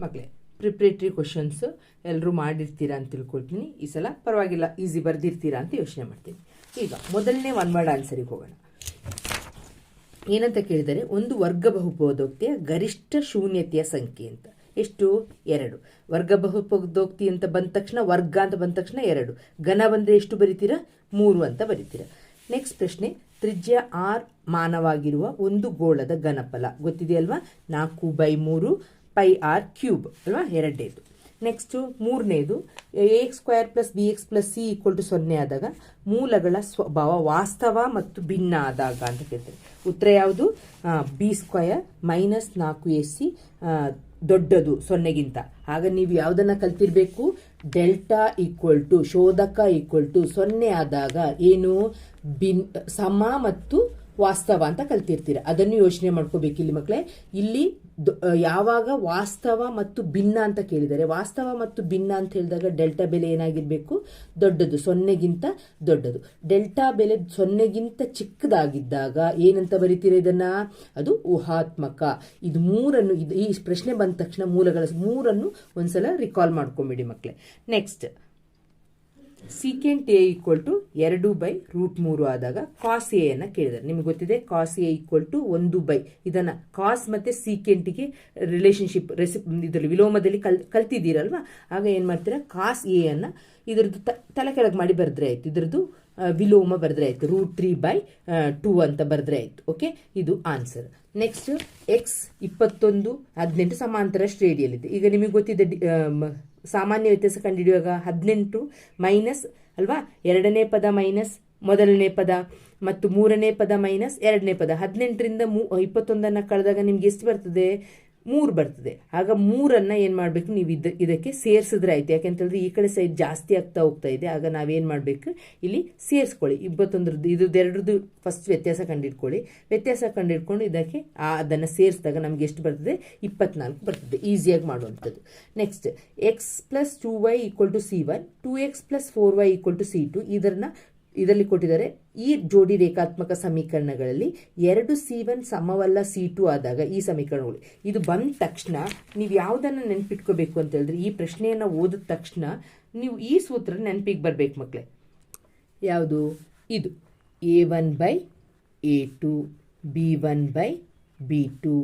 ಮಕ್ಕಳೇ preparatory questions ಎಲ್ಲರೂ ಮಾಡಿರ್ತೀರಾ ಅಂತ ತಿಳ್ಕೊಳ್ತೀನಿ. ಈ ಸಲ ಪರವಾಗಿಲ್ಲ ಈಸಿ ಬರ್ದಿರ್ತೀರಾ ಅಂತ ಯೋಚನೆ ಮಾಡ್ತೀನಿ. ಈಗ ಮೊದಲನೇ ಒನ್ ವರ್ಡ್ ಆನ್ಸರಿಗೆ ಹೋಗೋಣ. ಏನಂತ ಕೇಳಿದರೆ, ಒಂದು ವರ್ಗ ಬಹುಪದೋಕ್ತಿಯ ಗರಿಷ್ಠ ಶೂನ್ಯತೆಯ ಸಂಖ್ಯೆ ಅಂತ. ಎಷ್ಟು? ಎರಡು. ವರ್ಗ ಬಹುಪದೋಕ್ತಿ ಅಂತ ಬಂದ ತಕ್ಷಣ, ವರ್ಗ ಅಂತ ಬಂದ ತಕ್ಷಣ ಎರಡು. ಘನ ಬಂದರೆ ಎಷ್ಟು ಬರಿತೀರಾ? ಮೂರು ಅಂತ ಬರಿತೀರಾ. ನೆಕ್ಸ್ಟ್ ಪ್ರಶ್ನೆ, ತ್ರಿಜ್ಯ ಆರ್ ಮಾನವಾಗಿರುವ ಒಂದು ಗೋಳದ ಘನಫಲ. ಗೊತ್ತಿದೆಯಲ್ವಾ? ನಾಲ್ಕು ಬೈ ಮೂರು. ಪೈ ಆರ್ ಕ್ಯೂಬ್ ಅಲ್ವಾ? ಎರಡನೇದು. ನೆಕ್ಸ್ಟು ಮೂರನೇದು A X square plus B X plus C equal to ಸೊನ್ನೆ ಆದಾಗ ಮೂಲಗಳ ಸ್ವಭಾವ ವಾಸ್ತವ ಮತ್ತು ಭಿನ್ನ ಆದಾಗ ಅಂತ ಕೇಳ್ತಾರೆ ಉತ್ತರ ಯಾವುದು? ಬಿ ಸ್ಕ್ವಯರ್ ಮೈನಸ್ ನಾಲ್ಕು ಎಸ್ ಸಿ ದೊಡ್ಡದು ಸೊನ್ನೆಗಿಂತ. ಆಗ ನೀವು ಯಾವುದನ್ನ ಕಲ್ತಿರ್ಬೇಕು? ಡೆಲ್ಟಾ ಈಕ್ವಲ್ ಟು ಶೋಧಕ ಈಕ್ವಲ್ ಟು ಸೊನ್ನೆ ಆದಾಗ ಏನು? ಬಿನ್ ಸಮ ಮತ್ತು ವಾಸ್ತವ ಅಂತ ಕಲ್ತಿರ್ತೀರ. ಅದನ್ನು ಯೋಚನೆ ಮಾಡ್ಕೋಬೇಕು ಇಲ್ಲಿ ಮಕ್ಕಳೇ. ಇಲ್ಲಿ ಯಾವಾಗ ವಾಸ್ತವ ಮತ್ತು ಭಿನ್ನ ಅಂತ ಕೇಳಿದರೆ, ವಾಸ್ತವ ಮತ್ತು ಭಿನ್ನ ಅಂತ ಹೇಳಿದಾಗ ಡೆಲ್ಟಾ ಬೆಲೆ ಏನಾಗಿರಬೇಕು? ದೊಡ್ಡದು, ಸೊನ್ನೆಗಿಂತ ದೊಡ್ಡದು. ಡೆಲ್ಟಾ ಬೆಲೆ ಸೊನ್ನೆಗಿಂತ ಚಿಕ್ಕದಾಗಿದ್ದಾಗ ಏನಂತ ಬರಿತೀರ ಇದನ್ನ? ಅದು ಊಹಾತ್ಮಕ. ಇದು ಮೂರನ್ನು, ಇದು ಈ ಪ್ರಶ್ನೆ ಬಂದ ತಕ್ಷಣ ಮೂಲಗಳ, ಮೂರನ್ನು ಒಂದ್ಸಲ ರಿಕಾಲ್ ಮಾಡ್ಕೊಂಬಿಡಿ ಮಕ್ಕಳೇ next secant A equal to ಎರಡು ಬೈ ರೂಟ್ ಮೂರು ಆದಾಗ ಕಾಸ್ ಎ ಅನ್ನ ಕೇಳಿದ್ದಾರೆ. ನಿಮಗೆ ಗೊತ್ತಿದೆ? ಕಾಸ್ ಎ ಈಕ್ವಲ್ ಟು ಒಂದು ಬೈ ಇದನ್ನ ಕಾಸ್ ಮತ್ತೆ ಸೀಕೆಂಟಿಗೆ ರಿಲೇಶನ್ಶಿಪ್ ರೆಸಿಪ್ ಇದರಲ್ಲಿ ವಿಲೋಮದಲ್ಲಿ ಕಲ್ ಕಲ್ತಿದ್ದೀರಲ್ವಾ? ಆಗ ಏನು ಮಾಡ್ತೀರಾ? ಕಾಸ್ ಎ ಅನ್ನ ಇದ್ರದ್ದು ತಲೆ ಕೆಳಗೆ ಮಾಡಿ ಬರೆದ್ರೆ ಆಯ್ತು. ಇದರದ್ದು ವಿಲೋಮ ಬರೆದ್ರೆ ಆಯ್ತು. ರೂಟ್ ತ್ರೀ ಬೈ ಟೂ ಅಂತ ಬರೆದ್ರೆ ಆಯ್ತು. ಓಕೆ ಇದು ಆನ್ಸರ್ ನೆಕ್ಸ್ಟ್ ಎಕ್ಸ್ ಇಪ್ಪತ್ತೊಂದು, ಹದಿನೆಂಟು ಸಮಾಂತರ ಶ್ರೇಣಿಯಲ್ಲಿದೆ. ಈಗ ನಿಮಗೆ ಗೊತ್ತಿದೆ ಸಾಮಾನ್ಯ ವ್ಯತ್ಯಾಸ ಕಂಡುಹಿಡಿಯುವಾಗ ಹದಿನೆಂಟು ಮೈನಸ್ ಅಲ್ವಾ? ಎರಡನೇ ಪದ ಮೈನಸ್ ಮೊದಲನೇ ಪದ ಮತ್ತು ಮೂರನೇ ಪದ ಮೈನಸ್ ಎರಡನೇ ಪದ. ಹದಿನೆಂಟರಿಂದ ಮೂ ಇಪ್ಪತ್ತೊಂದನ್ನು ಕಳೆದಾಗ ನಿಮ್ಗೆ ಎಷ್ಟು ಬರ್ತದೆ? ಮೂರು ಬರ್ತದೆ. ಆಗ ಮೂರನ್ನ ಏನು ಮಾಡಬೇಕು? ನೀವು ಇದ, ಇದಕ್ಕೆ ಸೇರಿಸಿದ್ರೆ ಆಯ್ತು. ಯಾಕೆಂತಂದ್ರೆ ಈ ಕಡೆ ಸೈಡ್ ಜಾಸ್ತಿ ಆಗ್ತಾ ಹೋಗ್ತಾ ಇದೆ. ಆಗ ನಾವೇನು ಮಾಡಬೇಕು? ಇಲ್ಲಿ ಸೇರಿಸ್ಕೊಳ್ಳಿ. ಇಪ್ಪತ್ತೊಂದ್ರದ್ದು, ಇದ್ರದ್ದು ಎರಡರದ್ದು ಫಸ್ಟ್ ವ್ಯತ್ಯಾಸ ಕಂಡಿಡ್ಕೊಳ್ಳಿ ವ್ಯತ್ಯಾಸ ಕಂಡಿಡ್ಕೊಂಡು ಇದಕ್ಕೆ ಆ ಅದನ್ನು ಸೇರಿಸಿದಾಗ ನಮ್ಗೆ ಎಷ್ಟು ಬರ್ತದೆ? ಇಪ್ಪತ್ನಾಲ್ಕು ಬರ್ತದೆ. ಈಸಿಯಾಗಿ ಮಾಡುವಂಥದ್ದು. Next X plus two Y equal to C one two X plus four Y equal to C two ಇದನ್ನ ಇದರಲ್ಲಿ ಕೊಟ್ಟಿದ್ದಾರೆ, ಈ ಜೋಡಿ ರೇಖಾತ್ಮಕ ಸಮೀಕರಣಗಳಲ್ಲಿ ಎರಡು ಸಿ ಒನ್ ಸಮವಲ್ಲ ಸಿ ಟು ಆದಾಗ ಈ ಸಮೀಕರಣಗಳು. ಇದು ಬಂದ ತಕ್ಷಣ ನೀವು ಯಾವುದನ್ನು ನೆನಪಿಟ್ಕೋಬೇಕು ಅಂತ ಹೇಳಿದ್ರೆ, ಈ ಪ್ರಶ್ನೆಯನ್ನು ಓದಿದ ತಕ್ಷಣ ನೀವು ಈ ಸೂತ್ರ ನೆನಪಿಗೆ ಬರಬೇಕು ಮಕ್ಕಳೇ ಯಾವುದು? ಇದು. A one by A two B one by B two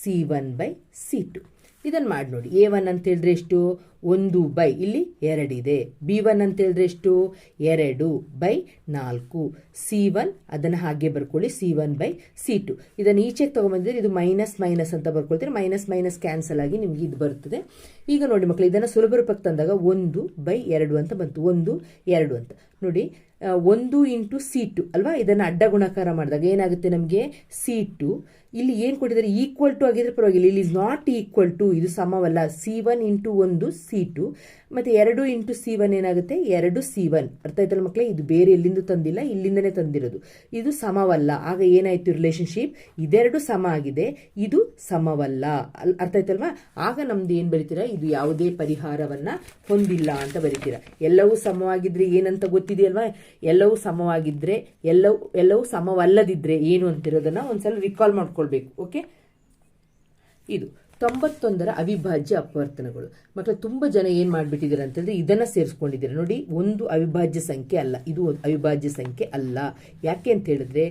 C one by C two ಇದನ್ನು ಮಾಡಿ ನೋಡಿ. ಎ ಒನ್ ಅಂತ ಹೇಳಿದ್ರೆ ಎಷ್ಟು? ಒಂದು ಬೈ, ಇಲ್ಲಿ ಎರಡಿದೆ ಬಿ ಒನ್ ಅಂತ ಹೇಳಿದ್ರೆ ಎಷ್ಟು? ಎರಡು ಬೈ ನಾಲ್ಕು. ಸಿ ಒನ್, ಅದನ್ನು ಹಾಗೆ ಬರ್ಕೊಳ್ಳಿ. C one by C two. ಇದನ್ನು ಈಚೆಗೆ ತೊಗೊಂಬಂದಿದ್ರೆ ಇದು ಮೈನಸ್ ಮೈನಸ್ ಅಂತ ಬರ್ಕೊಳ್ತೀರಿ. ಮೈನಸ್ ಮೈನಸ್ ಕ್ಯಾನ್ಸಲ್ ಆಗಿ ನಿಮ್ಗೆ ಇದು ಬರ್ತದೆ. ಈಗ ನೋಡಿ ಮಕ್ಕಳು ಇದನ್ನು ಸುಲಭ ರೂಪಕ್ಕೆ ತಂದಾಗ ಒಂದು ಬೈ ಎರಡು ಅಂತ ಬಂತು. ಒಂದು, ಎರಡು ಅಂತ. ನೋಡಿ ಒಂದು ಇಂಟು ಸಿ ಟು ಅಲ್ವಾ? ಇದನ್ನು ಅಡ್ಡ ಗುಣಾಕಾರ ಮಾಡಿದಾಗ ಏನಾಗುತ್ತೆ ನಮಗೆ? ಸಿ ಟು ಇಲ್ಲಿ ಏನು ಕೊಟ್ಟಿದ್ದಾರೆ? ಈಕ್ವಲ್ ಟು ಆಗಿದ್ರೆ ಪರವಾಗಿಲ್ಲ. ಇಲ್ಲಿ ಇಸ್ ನಾಟ್ ಈಕ್ವಲ್ ಟು ಇದು ಸಮವಲ್ಲ. ಸಿ ಒನ್ ಇಂಟು ಒಂದು ಸಿ ಟು ಮತ್ತು ಎರಡು ಇಂಟು ಸಿ ಒನ್ ಏನಾಗುತ್ತೆ? ಎರಡು ಸಿ ಒನ್ ಅರ್ಥ ಆಯ್ತಲ್ಲ ಮಕ್ಕಳೇ ಇದು ಬೇರೆ ಎಲ್ಲಿಂದ ತಂದಿಲ್ಲ, ಇಲ್ಲಿಂದನೇ ತಂದಿರೋದು. ಇದು ಸಮವಲ್ಲ. ಆಗ ಏನಾಯ್ತು ರಿಲೇಶನ್ಶಿಪ್ ಇದೆರಡು ಸಮ ಆಗಿದೆ. ಇದು ಸಮವಲ್ಲ. ಅಲ್ಲಿ ಅರ್ಥ ಆಯ್ತಲ್ವಾ? ಆಗ ನಮ್ದು ಏನು ಬರಿತೀರಾ? ಇದು ಯಾವುದೇ ಪರಿಹಾರವನ್ನ ಹೊಂದಿಲ್ಲ ಅಂತ ಬರಿತೀರಾ. ಎಲ್ಲವೂ ಸಮವಾಗಿದ್ರೆ ಏನಂತ ಗೊತ್ತಿದೆಯಲ್ವಾ? ಎಲ್ಲವೂ ಸಮವಾಗಿದ್ರೆ, ಎಲ್ಲವೂ ಎಲ್ಲವೂ ಸಮವಲ್ಲದಿದ್ರೆ ಏನು ಅಂತಿರೋದನ್ನ ಒಂದ್ಸಲ ರಿಕಾಲ್ ಮಾಡ್ಕೊಳ್ಬೇಕು. ಓಕೆ ಇದು. ತೊಂಬತ್ತೊಂದರ ಅವಿಭಾಜ್ಯ ಅಪವರ್ತನಗಳು. ಮಕ್ಕಳು ತುಂಬ ಜನ ಏನು ಮಾಡ್ಬಿಟ್ಟಿದ್ದಾರೆ ಅಂತಂದ್ರೆ ಇದನ್ನ ಸೇರಿಸ್ಕೊಂಡಿದ್ದಾರೆ. ನೋಡಿ, ಒಂದು ಅವಿಭಾಜ್ಯ ಸಂಖ್ಯೆ ಅಲ್ಲ, ಇದು ಅವಿಭಾಜ್ಯ ಸಂಖ್ಯೆ ಅಲ್ಲ. ಯಾಕೆ ಅಂತ ಹೇಳಿದ್ರೆ,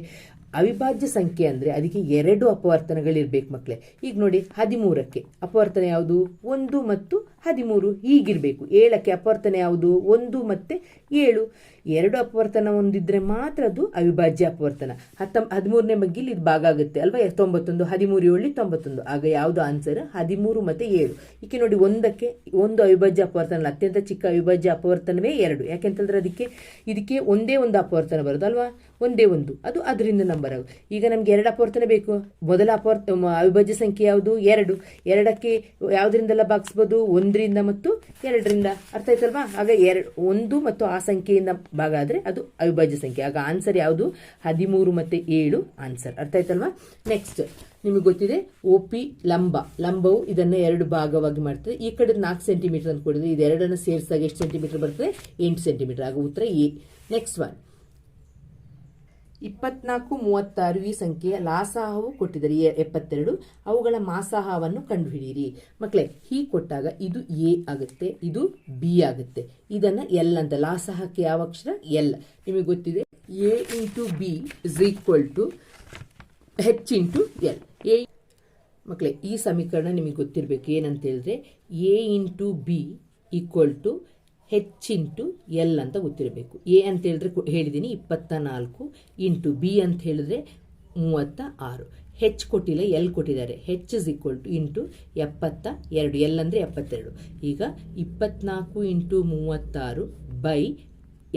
ಅವಿಭಾಜ್ಯ ಸಂಖ್ಯೆ ಅಂದರೆ ಅದಕ್ಕೆ ಎರಡು ಅಪವರ್ತನಗಳಿರಬೇಕು ಮಕ್ಕಳೇ ಈಗ ನೋಡಿ, ಹದಿಮೂರಕ್ಕೆ ಅಪವರ್ತನ ಯಾವುದು? ಒಂದು ಮತ್ತು ಹದಿಮೂರು ಹೀಗಿರಬೇಕು. ಏಳಕ್ಕೆ ಅಪವರ್ತನ ಯಾವುದು? ಒಂದು ಮತ್ತೆ ಏಳು. ಎರಡು ಅಪವರ್ತನ ಹೊಂದಿದ್ರೆ ಮಾತ್ರ ಅದು ಅವಿಭಾಜ್ಯ ಅಪವರ್ತನ. ಹತ್ತ ಹದಿಮೂರನೇ ಬಗ್ಗಿಲಿ ಇದು ಭಾಗ ಆಗುತ್ತೆ ಅಲ್ವಾ? ತೊಂಬತ್ತೊಂದು, ಹದಿಮೂರು, ಏಳು, ತೊಂಬತ್ತೊಂದು. ಆಗ ಯಾವುದು ಆನ್ಸರ್ ಹದಿಮೂರು ಮತ್ತೆ ಏಳು. ಈಕೆ ನೋಡಿ ಒಂದಕ್ಕೆ ಒಂದು ಅವಿಭಾಜ್ಯ ಅಪವರ್ತನ ಅತ್ಯಂತ ಚಿಕ್ಕ ಅವಿಭಾಜ್ಯ ಅಪವರ್ತನವೇ ಎರಡು. ಯಾಕೆಂತಂದ್ರೆ ಅದಕ್ಕೆ ಇದಕ್ಕೆ ಒಂದೇ ಒಂದು ಅಪವರ್ತನ ಬರೋದು ಅಲ್ವಾ? ಒಂದೇ ಒಂದು. ಅದು ಅದರಿಂದ ನಂಬರ್ ಈಗ ನಮ್ಗೆ ಎರಡು ಅಪವರ್ತನ ಬೇಕು. ಮೊದಲ ಅಪವರ್ತ ಅವಿಭಾಜ್ಯ ಸಂಖ್ಯೆ ಯಾವುದು? ಎರಡು. ಎರಡಕ್ಕೆ ಯಾವುದರಿಂದೆಲ್ಲ ಭಾಗಿಸ್ಬೋದು? ಒಂದರಿಂದ ಮತ್ತು ಎರಡರಿಂದ. ಅರ್ಥ ಆಯ್ತಲ್ವಾ? ಆಗ ಎರಡು ಒಂದು ಮತ್ತು ಆ ಸಂಖ್ಯೆಯಿಂದ ಭಾಗ ಆದರೆ ಅದು ಅವಿಭಾಜ್ಯ ಸಂಖ್ಯೆ. ಆಗ ಆನ್ಸರ್ ಯಾವುದು? ಹದಿಮೂರು ಮತ್ತೆ ಏಳು ಆನ್ಸರ್ ಅರ್ಥ ಆಯ್ತಲ್ವಾ? ನೆಕ್ಸ್ಟ್ ನಿಮಗೆ ಗೊತ್ತಿದೆ ಓ ಪಿ ಲಂಬ. ಲಂಬವು ಇದನ್ನು ಎರಡು ಭಾಗವಾಗಿ ಮಾಡ್ತದೆ. ಈ ಕಡೆ ನಾಲ್ಕು ಸೆಂಟಿಮೀಟರ್ ಅಂತ ಕೊಡಿದ್ರೆ ಇದೆರಡನ್ನು ಸೇರಿಸಿದಾಗ ಎಷ್ಟು ಸೆಂಟಿಮೀಟರ್ ಬರ್ತದೆ? ಎಂಟು ಸೆಂಟಿಮೀಟರ್ ಆಗ ಉತ್ತರ ಎ ನೆಕ್ಸ್ಟ್ ಒನ್ ಇಪ್ಪತ್ನಾಲ್ಕು ಮೂವತ್ತಾರು ಈ ಸಂಖ್ಯೆಯ ಲಾಸಾಹವು ಕೊಟ್ಟಿದ್ದಾರೆ ಎಪ್ಪತ್ತೆರಡು, ಅವುಗಳ ಮಾಸಾಹವನ್ನು ಕಂಡುಹಿಡಿಯಿರಿ. ಮಕ್ಕಳೇ ಹೀಗೆ ಕೊಟ್ಟಾಗ ಇದು ಎ ಆಗುತ್ತೆ, ಇದು ಬಿ ಆಗುತ್ತೆ. ಇದನ್ನ ಎಲ್ ಅಂತ, ಲಾಸಾಹಕ್ಕೆ ಯಾವ ಅಕ್ಷರ? ಎಲ್. ನಿಮಗೆ ಗೊತ್ತಿದೆ? A into B is equal to H into L. A ಮಕ್ಕಳೇ, ಈ ಸಮೀಕರಣ ನಿಮಗೆ ಗೊತ್ತಿರಬೇಕು. ಏನಂತ ಹೇಳಿದ್ರೆ, A into B equal to H into L ಅಂತ ಗೊತ್ತಿರಬೇಕು. ಎ ಅಂತ ಹೇಳಿದ್ರೆ ಹೇಳಿದ್ದೀನಿ ಇಪ್ಪತ್ತ ನಾಲ್ಕು ಇಂಟು ಬಿ ಅಂತ ಹೇಳಿದ್ರೆ ಮೂವತ್ತ ಆರು ಹೆಚ್ ಕೊಟ್ಟಿಲ್ಲ, ಎಲ್ ಕೊಟ್ಟಿದ್ದಾರೆ. H is equal to into ಎಪ್ಪತ್ತ ಎರಡು, ಎಲ್ ಅಂದರೆ ಎಪ್ಪತ್ತೆರಡು. ಈಗ ಇಪ್ಪತ್ನಾಲ್ಕು ಇಂಟು ಮೂವತ್ತಾರು ಬೈ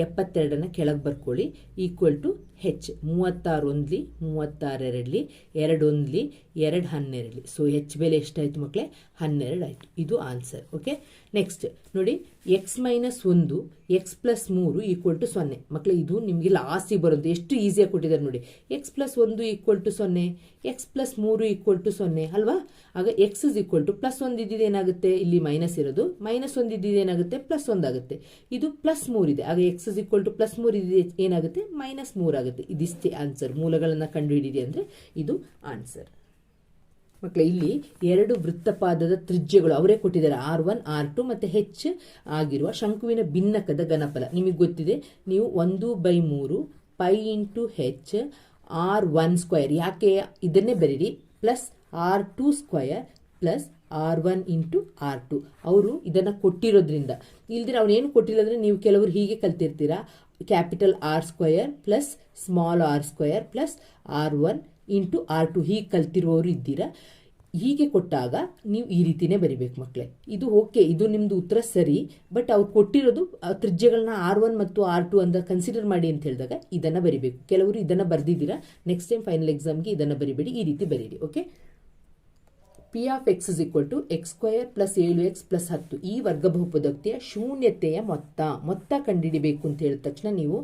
ಎಪ್ಪತ್ತೆರಡನ್ನು ಕೆಳಗೆ ಬರ್ಕೊಳ್ಳಿ, ಈಕ್ವಲ್ ಟು ಹೆಚ್ ಮೂವತ್ತಾರು ಒಂದ್ಲಿ ಮೂವತ್ತಾರೆರಡ್ಲಿ ಎರಡು ಒಂದ್ಲಿ, ಎರಡು ಹನ್ನೆರಡ್ಲಿ ಸೊ ಹೆಚ್ ಬೆಲೆ ಎಷ್ಟಾಯಿತು ಮಕ್ಕಳೇ ಹನ್ನೆರಡು ಆಯಿತು ಇದು ಆನ್ಸರ್ ಓಕೆ ನೆಕ್ಸ್ಟ್ ನೋಡಿ ಎಕ್ಸ್ ಮೈನಸ್ ಒಂದು ಎಕ್ಸ್ ಪ್ಲಸ್ ಮೂರು ಈಕ್ವಲ್ ಟು ಸೊನ್ನೆ. ಮಕ್ಕಳೇ ಇದು ನಿಮಗೆ ಲಾಸ್ಟಿಗೆ ಬರೋದು ಎಷ್ಟು ಈಸಿಯಾಗಿ ಕೊಟ್ಟಿದ್ದಾರೆ ನೋಡಿ. ಎಕ್ಸ್ ಪ್ಲಸ್ ಒಂದು ಈಕ್ವಲ್ ಟು ಸೊನ್ನೆ ಎಕ್ಸ್ ಪ್ಲಸ್ ಮೂರು ಈಕ್ವಲ್ ಟು ಸೊನ್ನೆ, ಅಲ್ವಾ? ಆಗ X is equal to plus ಒಂದು ಇದ್ದಿದ್ದು ಏನಾಗುತ್ತೆ? ಇಲ್ಲಿ ಮೈನಸ್ ಇರೋದು. ಮೈನಸ್ ಒಂದು ಇದ್ದಿದ್ದು ಏನಾಗುತ್ತೆ? ಪ್ಲಸ್ ಒಂದಾಗುತ್ತೆ ಇದು ಪ್ಲಸ್ ಮೂರಿದೆ ಆಗ X is equal to plus ಮೂರು ಇದೆ ಏನಾಗುತ್ತೆ? ಮೈನಸ್ ಮೂರಾಗುತ್ತೆ ಇದಿಷ್ಟೇ ಆನ್ಸರ್ ಮೂಲಗಳನ್ನು ಕಂಡುಹಿಡಿದಿ ಅಂದರೆ ಇದು ಆನ್ಸರ್ ಮಕ್ಕಳೇ ಇಲ್ಲಿ ಎರಡು ವೃತ್ತಪಾದದ ತ್ರಿಜ್ಯಗಳು ಅವರೇ ಕೊಟ್ಟಿದ್ದಾರೆ. ಆರ್ ಒನ್ ಆರ್ ಟು ಮತ್ತು ಹೆಚ್ ಆಗಿರುವ ಶಂಕುವಿನ ಭಿನ್ನಕದ ಘನಫಲ. ನಿಮಗೆ ಗೊತ್ತಿದೆ? ನೀವು ಒಂದು ಬೈ ಮೂರು pi into H R one square ಯಾಕೆ ಇದನ್ನೇ ಬರೀರಿ? Plus R two square plus R one into R two ಅವರು ಇದನ್ನು ಕೊಟ್ಟಿರೋದ್ರಿಂದ. ಇಲ್ದಿರ ಅವನೇನು ಕೊಟ್ಟಿಲ್ಲ ಅಂದರೆ ನೀವು ಕೆಲವರು ಹೀಗೆ ಕಲ್ತಿರ್ತೀರಾ? Capital R square plus small R square plus R one into R two ಹೀಗೆ ಕಲ್ತಿರುವವರು ಇದ್ದೀರಾ. ಹೀಗೆ ಕೊಟ್ಟಾಗ ನೀವು ಈ ರೀತಿನೇ ಬರಿಬೇಕು ಮಕ್ಕಳೇ. ಇದು ಓಕೆ, ಇದು ನಿಮ್ಮದು ಉತ್ತರ ಸರಿ, ಬಟ್ ಅವ್ರು ಕೊಟ್ಟಿರೋದು ತ್ರಿಜ್ಯಗಳನ್ನ ಆರ್ ಒನ್ ಮತ್ತು ಆರ್ ಟು ಅಂತ ಕನ್ಸಿಡರ್ ಮಾಡಿ ಅಂತ ಹೇಳಿದಾಗ ಇದನ್ನು ಬರಿಬೇಕು. ಕೆಲವರು ಇದನ್ನು ಬರೆದಿದ್ದೀರಾ ನೆಕ್ಸ್ಟ್ ಟೈಮ್ ಫೈನಲ್ ಎಕ್ಸಾಮ್ಗೆ ಇದನ್ನು ಬರಿಬೇಡಿ, ಈ ರೀತಿ ಬರೀರಿ okay P of X is equal to X square plus ಏಳು ಎಕ್ಸ್ ಪ್ಲಸ್ ಹತ್ತು. ಈ ವರ್ಗ ಬಹುಪದೋಕ್ತಿಯ ಶೂನ್ಯತೆಯ ಮೊತ್ತ ಮೊತ್ತ ಕಂಡುಹಿಡಿಬೇಕು ಅಂತ ಹೇಳಿದ ತಕ್ಷಣ ನೀವು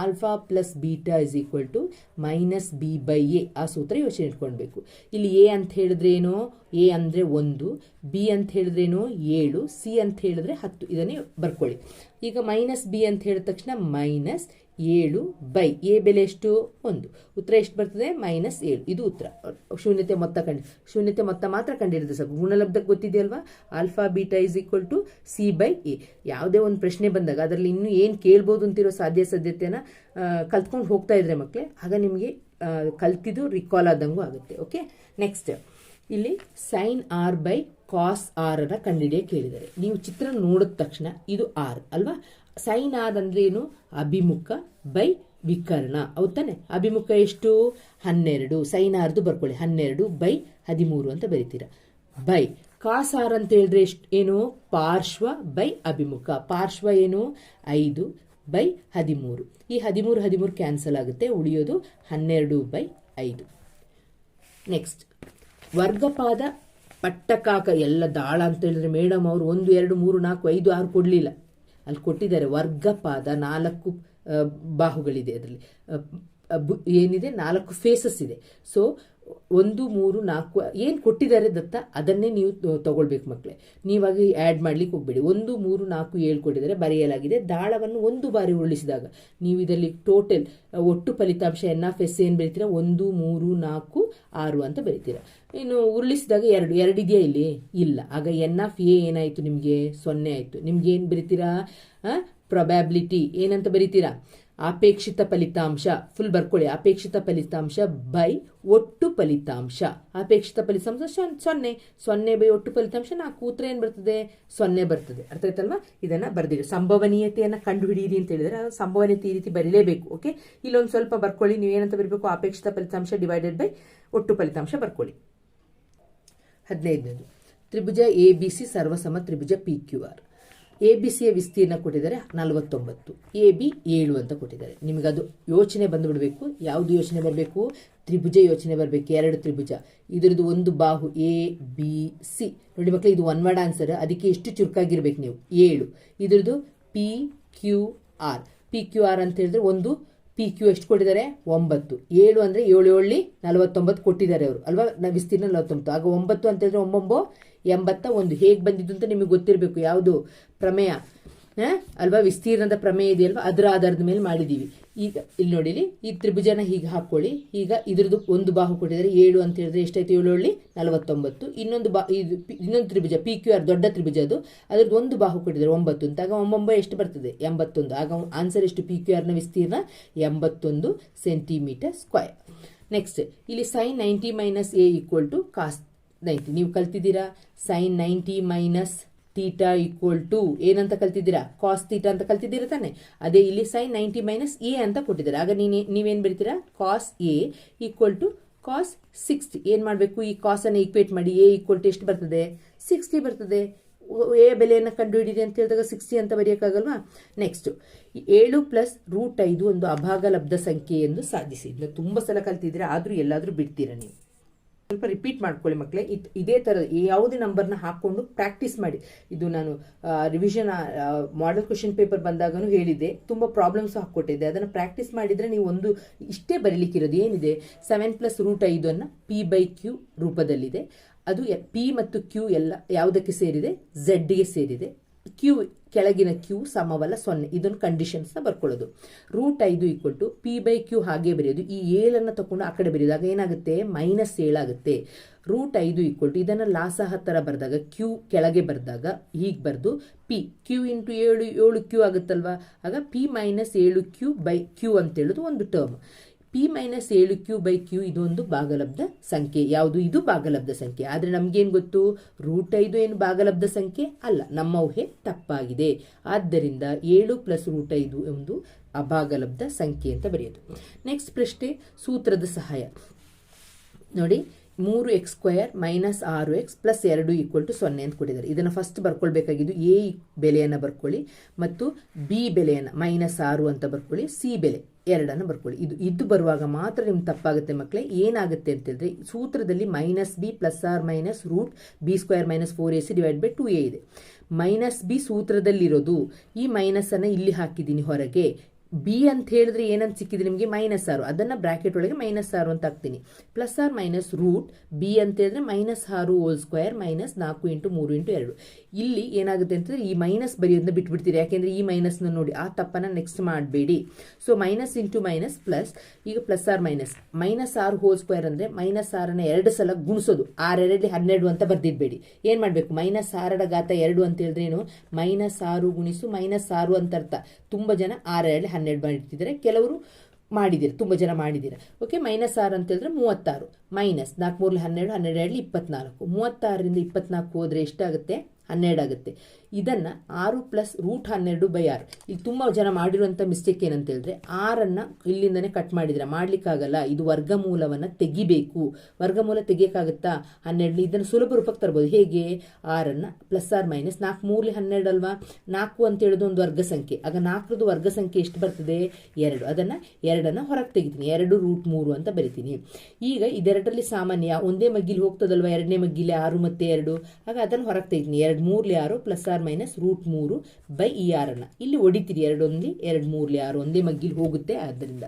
alpha plus beta is equal to minus B by A ಆ ಸೂತ್ರ ಯೋಚನೆ ಇಟ್ಕೊಳ್ಬೇಕು. ಇಲ್ಲಿ ಎ ಅಂತ ಹೇಳಿದ್ರೆ ಏನು? ಎ ಅಂದರೆ ಒಂದು ಬಿ ಅಂತ ಹೇಳಿದ್ರೇನು ಏಳು ಸಿ ಅಂತ ಹೇಳಿದ್ರೆ ಹತ್ತು. ಇದನ್ನೇ ಬರ್ಕೊಳ್ಳಿ. ಈಗ ಮೈನಸ್ ಬಿ ಅಂತ ಹೇಳಿದ ತಕ್ಷಣ ಮೈನಸ್ ಏಳು ಬೈ. ಎ ಬೆಲೆ ಎಷ್ಟು? ಒಂದು. ಉತ್ತರ ಎಷ್ಟು ಬರ್ತದೆ? ಮೈನಸ್ ಏಳು. ಇದು ಉತ್ತರ. ಶೂನ್ಯತೆ ಮೊತ್ತ ಕಂಡು, ಶೂನ್ಯತೆ ಮೊತ್ತ ಮಾತ್ರ ಕಂಡಿಡಿದ್ರೆ ಸಾಕು ಗುಣಲಬ್ಧಕ್ಕೆ ಗೊತ್ತಿದೆಯಲ್ವಾ? Alpha, beta is equal to C by A. ಯಾವುದೇ ಒಂದು ಪ್ರಶ್ನೆ ಬಂದಾಗ ಅದರಲ್ಲಿ ಇನ್ನೂ ಏನು ಕೇಳ್ಬೋದು ಅಂತಿರೋ ಸಾಧ್ಯ ಸಾಧ್ಯತೆನ ಕಲ್ತ್ಕೊಂಡು ಹೋಗ್ತಾ ಇದ್ರೆ ಮಕ್ಕಳೇ ಆಗ ನಿಮಗೆ ಕಲ್ತಿದ್ದು ರಿಕಾಲ್ ಆದಂಗೂ ಆಗುತ್ತೆ. ಓಕೆ ನೆಕ್ಸ್ಟ್ ಇಲ್ಲಿ sine R by cos R ಅನ್ನ ಕಂಡುಹಿಡಿಯ ಕೇಳಿದ್ದಾರೆ ನೀವು ಚಿತ್ರ ನೋಡಿದ ತಕ್ಷಣ ಇದು ಆರ್ ಅಲ್ವಾ? ಸೈನ್ ಆರ್ ಅಂದ್ರೆ ಏನು? ಅಭಿಮುಖ ಬೈ ವಿಕರ್ಣ. ಹೌದಾನೆ ಅಭಿಮುಖ ಎಷ್ಟು? ಹನ್ನೆರಡು. ಸೈನ್ ಆರ್ದು ಬರ್ಕೊಳ್ಳಿ. ಹನ್ನೆರಡು ಬೈ ಹದಿಮೂರು ಅಂತ ಬರೀತೀರ. ಬೈ. ಕಾಸ್ ಆರ್ ಅಂತ ಹೇಳಿದ್ರೆ ಎಷ್ಟು? ಏನು? ಪಾರ್ಶ್ವ ಬೈ ಅಭಿಮುಖ. ಪಾರ್ಶ್ವ ಏನು? ಐದು ಬೈ ಹದಿಮೂರು. ಈ ಹದಿಮೂರು ಹದಿಮೂರು ಕ್ಯಾನ್ಸಲ್ ಆಗುತ್ತೆ. ಉಳಿಯೋದು ಹನ್ನೆರಡು ಬೈ ಐದು. ನೆಕ್ಸ್ಟ್ ವರ್ಗಪಾದ ಪಟ್ಟಕಾಕ ಎಲ್ಲ ದಾಳ ಅಂತ ಹೇಳಿದ್ರೆ ಮೇಡಮ್ ಅವರು ಒಂದು, ಎರಡು, ಮೂರು, ನಾಲ್ಕು, ಐದು, ಆರು ಕೊಡಲಿಲ್ಲ. ಅಲ್ಲಿ ಕೊಟ್ಟಿದ್ದಾರೆ ವರ್ಗಪಾದ ನಾಲ್ಕು ಬಾಹುಗಳಿದೆ ಅದರಲ್ಲಿ. ಏನಿದೆ? ನಾಲ್ಕು ಫೇಸಸ್ ಇದೆ. ಸೊ ಒಂದು, ಮೂರು, ನಾಲ್ಕು, ಏನು ಕೊಟ್ಟಿದ್ದಾರೆ ದತ್ತ, ಅದನ್ನೇ ನೀವು ತಗೊಳ್ಬೇಕು ಮಕ್ಕಳೇ ನೀವಾಗಿ ಆ್ಯಡ್ ಮಾಡ್ಲಿಕ್ಕೆ ಹೋಗ್ಬೇಡಿ. ಒಂದು, ಮೂರು, ನಾಲ್ಕು, ಏಳು ಕೊಟ್ಟಿದ್ದಾರೆ, ಬರೆಯಲಾಗಿದೆ. ದಾಳವನ್ನು ಒಂದು ಬಾರಿ ಉರುಳಿಸಿದಾಗ, ನೀವು ಇದರಲ್ಲಿ ಟೋಟಲ್ ಒಟ್ಟು ಫಲಿತಾಂಶ ಎನ್ ಆಫ್ ಎಸ್ ಏನು ಬರೀತೀರಾ? ಒಂದು, ಮೂರು, ನಾಲ್ಕು, ಆರು ಅಂತ ಬರೀತೀರಾ? ಇನ್ನು ಉರುಳಿಸಿದಾಗ ಎರಡು. ಎರಡು ಇದೆಯಾ ಇಲ್ಲಿ? ಇಲ್ಲ. ಆಗ ಎನ್ ಆಫ್ ಎ ಏನಾಯಿತು ನಿಮಗೆ? ಸೊನ್ನೆ ಆಯಿತು. ನಿಮ್ಗೆ ಏನು ಬರೀತೀರಾ? ಪ್ರೊಬ್ಯಾಬಿಲಿಟಿ ಏನಂತ ಬರೀತೀರಾ? ಅಪೇಕ್ಷಿತ ಫಲಿತಾಂಶ ಫುಲ್ ಬರ್ಕೊಳ್ಳಿ ಅಪೇಕ್ಷಿತ ಫಲಿತಾಂಶ ಬೈ ಒಟ್ಟು ಫಲಿತಾಂಶ. ಅಪೇಕ್ಷಿತ ಫಲಿತಾಂಶ ಸೊನ್ನೆ. ಸೊನ್ನೆ ಬೈ ಒಟ್ಟು ಫಲಿತಾಂಶ ನಾ ಕೂತ್ರೆ ಏನು ಬರ್ತದೆ? ಸೊನ್ನೆ ಬರ್ತದೆ. ಅರ್ಥ ಆಯ್ತಲ್ವಾ? ಇದನ್ನ ಬರ್ದಿರಿ ಸಂಭವನೀಯತೆಯನ್ನು ಕಂಡುಹಿಡಿಯಿರಿ ಅಂತ ಹೇಳಿದ್ರೆ ಸಂಭವನೀಯತೆ ಈ ರೀತಿ ಬರೀಲೇಬೇಕು, ಓಕೆ? ಇಲ್ಲೊಂದು ಸ್ವಲ್ಪ ಬರ್ಕೊಳ್ಳಿ ನೀವು ಏನಂತ ಬರಬೇಕು? ಅಪೇಕ್ಷಿತ ಫಲಿತಾಂಶ ಡಿವೈಡೆಡ್ ಬೈ ಒಟ್ಟು ಫಲಿತಾಂಶ ಬರ್ಕೊಳ್ಳಿ ಹದಿನೈದನೇದು. ತ್ರಿಭುಜ ಎ ಬಿ ಸಿ ಸರ್ವಸಮ ತ್ರಿಭುಜ P Q R A B ಸಿಯ ವಿಸ್ತೀರ್ಣ ಕೊಟ್ಟಿದ್ದಾರೆ ನಲವತ್ತೊಂಬತ್ತು. ಎ ಬಿ ಏಳು ಅಂತ ಕೊಟ್ಟಿದ್ದಾರೆ. ನಿಮಗೆ ಅದು ಯೋಚನೆ ಬಂದುಬಿಡಬೇಕು. ಯಾವುದು ಯೋಚನೆ ಬರಬೇಕು? ತ್ರಿಭುಜ ಯೋಚನೆ ಬರಬೇಕು. ಎರಡು ತ್ರಿಭುಜ. ಇದರದ್ದು ಒಂದು ಬಾಹು ಎ ಬಿ ಸಿ. ನೋಡಿ ಮಕ್ಕಳು ಇದು ಒನ್ ವರ್ಡ್ ಆನ್ಸರ್ ಅದಕ್ಕೆ ಎಷ್ಟು ಚುರುಕಾಗಿರ್ಬೇಕು ನೀವು? ಏಳು. ಇದರದ್ದು P Q R. P Q R ಅಂತ ಹೇಳಿದ್ರೆ ಒಂದು, ಪಿ ಕ್ಯೂ ಎಷ್ಟು ಕೊಟ್ಟಿದ್ದಾರೆ? ಒಂಬತ್ತು. ಏಳು ಅಂದರೆ ಏಳು ಏಳು, ನಲವತ್ತೊಂಬತ್ತು ಕೊಟ್ಟಿದ್ದಾರೆ ಅವರು. ಅಲ್ವಾ? ವಿಸ್ತೀರ್ಣ ನಲವತ್ತೊಂಬತ್ತು. ಆಗ ಒಂಬತ್ತು ಅಂತ ಹೇಳಿದ್ರೆ ಒಂಬೊಂಬೋ ಎಂಬತ್ತ ಒಂದು. ಹೇಗೆ ಬಂದಿದ್ದು ಅಂತ ನಿಮಗೆ ಗೊತ್ತಿರಬೇಕು. ಯಾವುದು? ಪ್ರಮೇಯ. ಅಲ್ವಾ? ವಿಸ್ತೀರ್ಣದ ಪ್ರಮೇಯ ಇದೆಯಲ್ವಾ? ಅದರ ಆಧಾರದ ಮೇಲೆ ಮಾಡಿದ್ದೀವಿ ಈಗ ಇಲ್ಲಿ ನೋಡಿಲಿ, ಈ ತ್ರಿಭುಜನ ಹೀಗೆ ಹಾಕೊಳ್ಳಿ. ಈಗ ಇದ್ರದ್ದು ಒಂದು ಬಾಹು ಕೊಟ್ಟಿದ್ದಾರೆ. ಏಳು ಅಂತ ಹೇಳಿದ್ರೆ ಎಷ್ಟಾಯ್ತು? ಏಳು ಹೇಳಿ ನಲವತ್ತೊಂಬತ್ತು. ಇನ್ನೊಂದು ಬಾ, ಇದು ಇನ್ನೊಂದು ತ್ರಿಭುಜ ಪಿ ಕ್ಯೂ ಆರ್ ದೊಡ್ಡ ತ್ರಿಭುಜ ಅದು. ಅದ್ರದ್ದು ಒಂದು ಬಾಹು ಕೊಟ್ಟಿದ್ದಾರೆ, ಒಂಬತ್ತು ಅಂತ. ಆಗ ಒಂಬೊಂಬ ಎಷ್ಟು ಬರ್ತದೆ? ಎಂಬತ್ತೊಂದು. ಆಗ ಆನ್ಸರ್ ಎಷ್ಟು? ಪಿ ಕ್ಯೂ ಆರ್ನ ವಿಸ್ತೀರ್ಣ ಎಂಬತ್ತೊಂದು ಸೆಂಟಿಮೀಟರ್ ಸ್ಕ್ವಯರ್ ನೆಕ್ಸ್ಟ್ ಇಲ್ಲಿ sine ninety minus A equal to cos ninety. ನೀವು ಕಲ್ತಿದ್ದೀರಾ? Sine ninety minus theta equal to ಏನಂತ ಕಲ್ತಿದ್ದೀರಾ? ಕಾಸ್ ತೀಟಾ ಅಂತ ಕಲ್ತಿದ್ದೀರಾ ತಾನೆ? ಅದೇ ಇಲ್ಲಿ ಸೈನ್ ನೈಂಟಿ ಮೈನಸ್ ಎ ಅಂತ ಕೊಟ್ಟಿದ್ದಾರೆ. ಆಗ ನೀನು, ನೀವೇನು ಬರೀತೀರಾ? Cos A equal to cos sixty ಏನು ಮಾಡಬೇಕು? ಈ ಕಾಸನ್ನು ಈಕ್ವೇಟ್ ಮಾಡಿ ಎ ಈಕ್ವಲ್ ಟು ಎಷ್ಟು ಬರ್ತದೆ? ಸಿಕ್ಸ್ಟಿ ಬರ್ತದೆ. ಎ ಬೆಲೆಯನ್ನು ಕಂಡುಹಿಡಿದೆ ಅಂತ ಹೇಳಿದಾಗ ಸಿಕ್ಸ್ಟಿ ಅಂತ ಬರೆಯೋಕ್ಕಾಗಲ್ವಾ? ನೆಕ್ಸ್ಟ್ ಏಳು ಪ್ಲಸ್ ರೂಟ್ ಐದು ಒಂದು ಅಭಾಗಲಬ್ಧ ಸಂಖ್ಯೆ ಎಂದು ಸಾಧಿಸಿ. ಇದನ್ನ ತುಂಬ ಸಲ ಕಲ್ತಿದ್ದೀರಾ? ಆದರೂ ಎಲ್ಲಾದರೂ ಬಿಡ್ತೀರಾ ನೀವು? ಸ್ವಲ್ಪ ರಿಪೀಟ್ ಮಾಡ್ಕೊಳ್ಳಿ ಮಕ್ಕಳೇ ಇದ್- ಇದೇ ಥರ ಯಾವುದೇ ನಂಬರ್ನ ಹಾಕ್ಕೊಂಡು ಪ್ರಾಕ್ಟೀಸ್ ಮಾಡಿ. ಇದು ನಾನು ರಿವಿಷನ್ ಮಾಡೆಲ್ ಕ್ವಶನ್ ಪೇಪರ್ ಬಂದಾಗನೂ ಹೇಳಿದೆ ತುಂಬ ಪ್ರಾಬ್ಲಮ್ಸ್ ಹಾಕ್ಕೊಟ್ಟಿದ್ದೆ ಅದನ್ನು ಪ್ರಾಕ್ಟೀಸ್ ಮಾಡಿದರೆ ನೀವು ಒಂದು, ಇಷ್ಟೇ ಬರೀಲಿಕ್ಕಿರೋದು ಏನಿದೆ? ಸೆವೆನ್ ಪ್ಲಸ್ ರೂಟ್ ಐದು ಅನ್ನು ಪಿ ಬೈ ಕ್ಯೂ ರೂಪದಲ್ಲಿದೆ. ಅದು ಪಿ ಮತ್ತು ಕ್ಯೂ ಎಲ್ಲ ಯಾವುದಕ್ಕೆ ಸೇರಿದೆ? ಝಡ್ಗೆ ಸೇರಿದೆ. ಕ್ಯೂ ಕೆಳಗಿನ ಕ್ಯೂ ಸಮವಲ್ಲ ಸೊನ್ನೆ. ಇದೊಂದು ಕಂಡೀಷನ್ಸ್ನ ಬರ್ಕೊಳ್ಳೋದು. ರೂಟ್ ಐದು equal to P by Q ಹಾಗೆ ಬರೆಯೋದು. ಈ ಏಳನ್ನು ತಗೊಂಡು ಆ ಕಡೆ ಬರೆಯೋದಾಗ ಏನಾಗುತ್ತೆ? ಮೈನಸ್ ಏಳಾಗುತ್ತೆ ರೂಟ್ ಐದು ಈಕ್ವಲ್ ಟು ಇದನ್ನು ಲಾಸಹ ಥರ ಬರೆದಾಗ ಕ್ಯೂ ಕೆಳಗೆ ಬರೆದಾಗ ಹೀಗೆ ಬರೆದು ಪಿ ಕ್ಯೂ ಇಂಟು ಏಳು ಏಳು ಕ್ಯೂ ಆಗುತ್ತಲ್ವಾ? ಆಗ ಪಿ ಮೈನಸ್ ಏಳು ಕ್ಯೂ ಬೈ ಕ್ಯೂ ಅಂತ ಹೇಳೋದು ಒಂದು ಟರ್ಮ್ ಪಿ ಮೈನಸ್ ಏಳು ಕ್ಯೂ ಬೈ ಕ್ಯೂ ಇದೊಂದು ಭಾಗಲಬ್ಧ ಸಂಖ್ಯೆ. ಯಾವುದು? ಇದು ಭಾಗಲಬ್ಧ ಸಂಖ್ಯೆ. ಆದರೆ ನಮಗೇನು ಗೊತ್ತು? ರೂಟ್ ಐದು ಏನು ಭಾಗಲಬ್ಧ ಸಂಖ್ಯೆ? ಅಲ್ಲ, ನಮ್ಮ ಊಹೆ ತಪ್ಪಾಗಿದೆ. ಆದ್ದರಿಂದ ಏಳು ಪ್ಲಸ್ ರೂಟ್ ಐದು ಒಂದು ಅಭಾಗಲಬ್ಧ ಸಂಖ್ಯೆ ಅಂತ ಬರೆಯೋದು. ನೆಕ್ಸ್ಟ್ ಪ್ರಶ್ನೆ, ಸೂತ್ರದ ಸಹಾಯ. ನೋಡಿ ಮೂರು ಎಕ್ಸ್ ಸ್ಕ್ವೇರ್ ಮೈನಸ್ ಆರು ಎಕ್ಸ್ ಪ್ಲಸ್ ಎರಡು ಈಕ್ವಲ್ ಟು ಸೊನ್ನೆ ಅಂತ ಕೊಟ್ಟಿದ್ದಾರೆ. ಇದನ್ನು ಫಸ್ಟ್ ಬರ್ಕೊಳ್ಬೇಕಾಗಿದ್ದು ಎ ಬೆಲೆಯನ್ನು ಬರ್ಕೊಳ್ಳಿ ಮತ್ತು ಬಿ ಬೆಲೆಯನ್ನು ಮೈನಸ್ ಆರು ಅಂತ ಬರ್ಕೊಳ್ಳಿ, ಸಿ ಬೆಲೆ ಎರಡನ್ನು ಬರ್ಕೊಳ್ಳಿ. ಇದು ಇದು ಬರುವಾಗ ಮಾತ್ರ ನಿಮ್ಗೆ ತಪ್ಪಾಗುತ್ತೆ ಮಕ್ಕಳೇ ಏನಾಗುತ್ತೆ ಅಂತ ಹೇಳಿದ್ರೆ ಸೂತ್ರದಲ್ಲಿ minus B plus or minus root B square minus four A C divide by two A ಇದೆ. ಮೈನಸ್ ಬಿ ಸೂತ್ರದಲ್ಲಿರೋದು ಈ ಮೈನಸ್ ಅನ್ನು ಇಲ್ಲಿ ಹಾಕಿದ್ದೀನಿ ಹೊರಗೆ. ಬಿ ಅಂತ ಹೇಳಿದ್ರೆ ಏನಂತ ಸಿಕ್ಕಿದೆ ನಿಮಗೆ? ಮೈನಸ್ ಆರು. ಅದನ್ನು ಬ್ರಾಕೆಟ್ ಒಳಗೆ ಮೈನಸ್ ಆರು ಅಂತ ಹಾಕ್ತೀನಿ. Plus or minus root B ಅಂತ ಹೇಳಿದ್ರೆ ಮೈನಸ್ ಆರು ಓಲ್ ಸ್ಕ್ವೇರ್ ಮೈನಸ್ ನಾಲ್ಕು ಇಂಟು ಮೂರು ಇಂಟು ಎರಡು. ಇಲ್ಲಿ ಏನಾಗುತ್ತೆ ಅಂತಂದ್ರೆ ಈ ಮೈನಸ್ ಬರೆಯೋದನ್ನ ಬಿಟ್ಬಿಡ್ತೀರಿ. ಯಾಕೆಂದರೆ ಈ ಮೈನಸ್ನ ನೋಡಿ, ಆ ತಪ್ಪನ್ನು ನೆಕ್ಸ್ಟ್ ಮಾಡಬೇಡಿ. So minus into minus plus ಈಗ ಪ್ಲಸ್ ಆರ್ ಮೈನಸ್ ಮೈನಸ್ ಆರು ಹೋಲ್ ಸ್ಕ್ವೇರ್ ಅಂದರೆ ಮೈನಸ್ ಆರನ್ನು ಎರಡು ಸಲ ಗುಣಿಸೋದು. ಆರೆರಡಲಿ ಹನ್ನೆರಡು ಅಂತ ಬರ್ದಿದ್ಬೇಡಿ ಏನು ಮಾಡಬೇಕು? ಮೈನಸ್ ಆರರ ಘಾತ ಎರಡು ಅಂತ ಹೇಳಿದ್ರೆ ಏನು? ಮೈನಸ್ ಆರು ಗುಣಿಸು ಮೈನಸ್ ಆರು ಅಂತ ಅರ್ಥ. ತುಂಬ ಜನ ಆರೆರಡಲಿ ಹನ್ನೆರಡು ಮಾಡಿರ್ತಿದ್ದಾರೆ. ಕೆಲವರು ಮಾಡಿದ್ದೀರಾ ತುಂಬ ಜನ ಮಾಡಿದ್ದೀರಾ ಓಕೆ ಮೈನಸ್ ಆರು ಅಂತ ಹೇಳಿದ್ರೆ ಮೂವತ್ತಾರು. ಮೈನಸ್ ನಾಲ್ಕು ಮೂರಲ್ಲಿ ಹನ್ನೆರಡು ಹನ್ನೆರಡು ಎರಡಲ್ಲಿ ಇಪ್ಪತ್ನಾಲ್ಕು. ಮೂವತ್ತಾರರಿಂದ ಇಪ್ಪತ್ನಾಲ್ಕು ಹೋದರೆ ಎಷ್ಟಾಗುತ್ತೆ? ಹನ್ನೆರಡು ಆಗುತ್ತೆ ಇದನ್ನು ಆರು ಪ್ಲಸ್ ರೂಟ್ ಹನ್ನೆರಡು ಬೈ ಆರು. ಇಲ್ಲಿ ತುಂಬ ಜನ ಮಾಡಿರುವಂಥ ಮಿಸ್ಟೇಕ್ ಏನಂತ ಹೇಳಿದ್ರೆ, ಆರನ್ನು ಇಲ್ಲಿಂದನೇ ಕಟ್ ಮಾಡಿದರೆ, ಮಾಡಲಿಕ್ಕಾಗಲ್ಲ. ಇದು ವರ್ಗಮೂಲವನ್ನು ತೆಗಿಬೇಕು. ವರ್ಗಮೂಲ ತೆಗಿಯೋಕ್ಕಾಗುತ್ತಾ? ಹನ್ನೆರಡು ಇದನ್ನು ಸುಲಭ ರೂಪಕ್ಕೆ ತರ್ಬೋದು. ಹೇಗೆ? ಆರನ್ನು ಪ್ಲಸ್ ಆರ್ ಮೈನಸ್ ನಾಲ್ಕು ಮೂರಲ್ಲಿ ಹನ್ನೆರಡು ಅಲ್ವಾ? ನಾಲ್ಕು ಅಂತ ಹೇಳೋದು ಒಂದು ವರ್ಗ ಸಂಖ್ಯೆ. ಆಗ ನಾಲ್ಕರದ್ದು ವರ್ಗ ಸಂಖ್ಯೆ ಎಷ್ಟು ಬರ್ತದೆ? ಎರಡು. ಅದನ್ನು ಎರಡನ್ನು ಹೊರಗೆ ತೆಗಿತೀನಿ. ಎರಡು ರೂಟ್ ಮೂರು ಅಂತ ಬರಿತೀನಿ. ಈಗ ಇದೆರಡರಲ್ಲಿ ಸಾಮಾನ್ಯ ಒಂದೇ ಮಗ್ಗಿಲಿ ಹೋಗ್ತದಲ್ವ? ಎರಡನೇ ಮಗ್ಗಿಲಿ ಆರು ಮತ್ತು ಎರಡು. ಆಗ ಅದನ್ನು ಹೊರಗೆ ತೆಗಿತೀನಿ. ಎರಡು ಮೂರಲ್ಲಿ ಆರು ಪ್ಲಸ್ ಆರ್ ಮೈನಸ್ ರೂಟ್ ಮೂರು ಬೈ ಈ ಆರನ್ನು ಇಲ್ಲಿ ಹೊಡಿತೀರಿ ಎರಡೊಂದು ಎರಡು ಮೂರಲ್ಲಿ ಆರು ಒಂದೇ ಮಗ್ಗಿಲಿ ಹೋಗುತ್ತೆ. ಆದ್ದರಿಂದ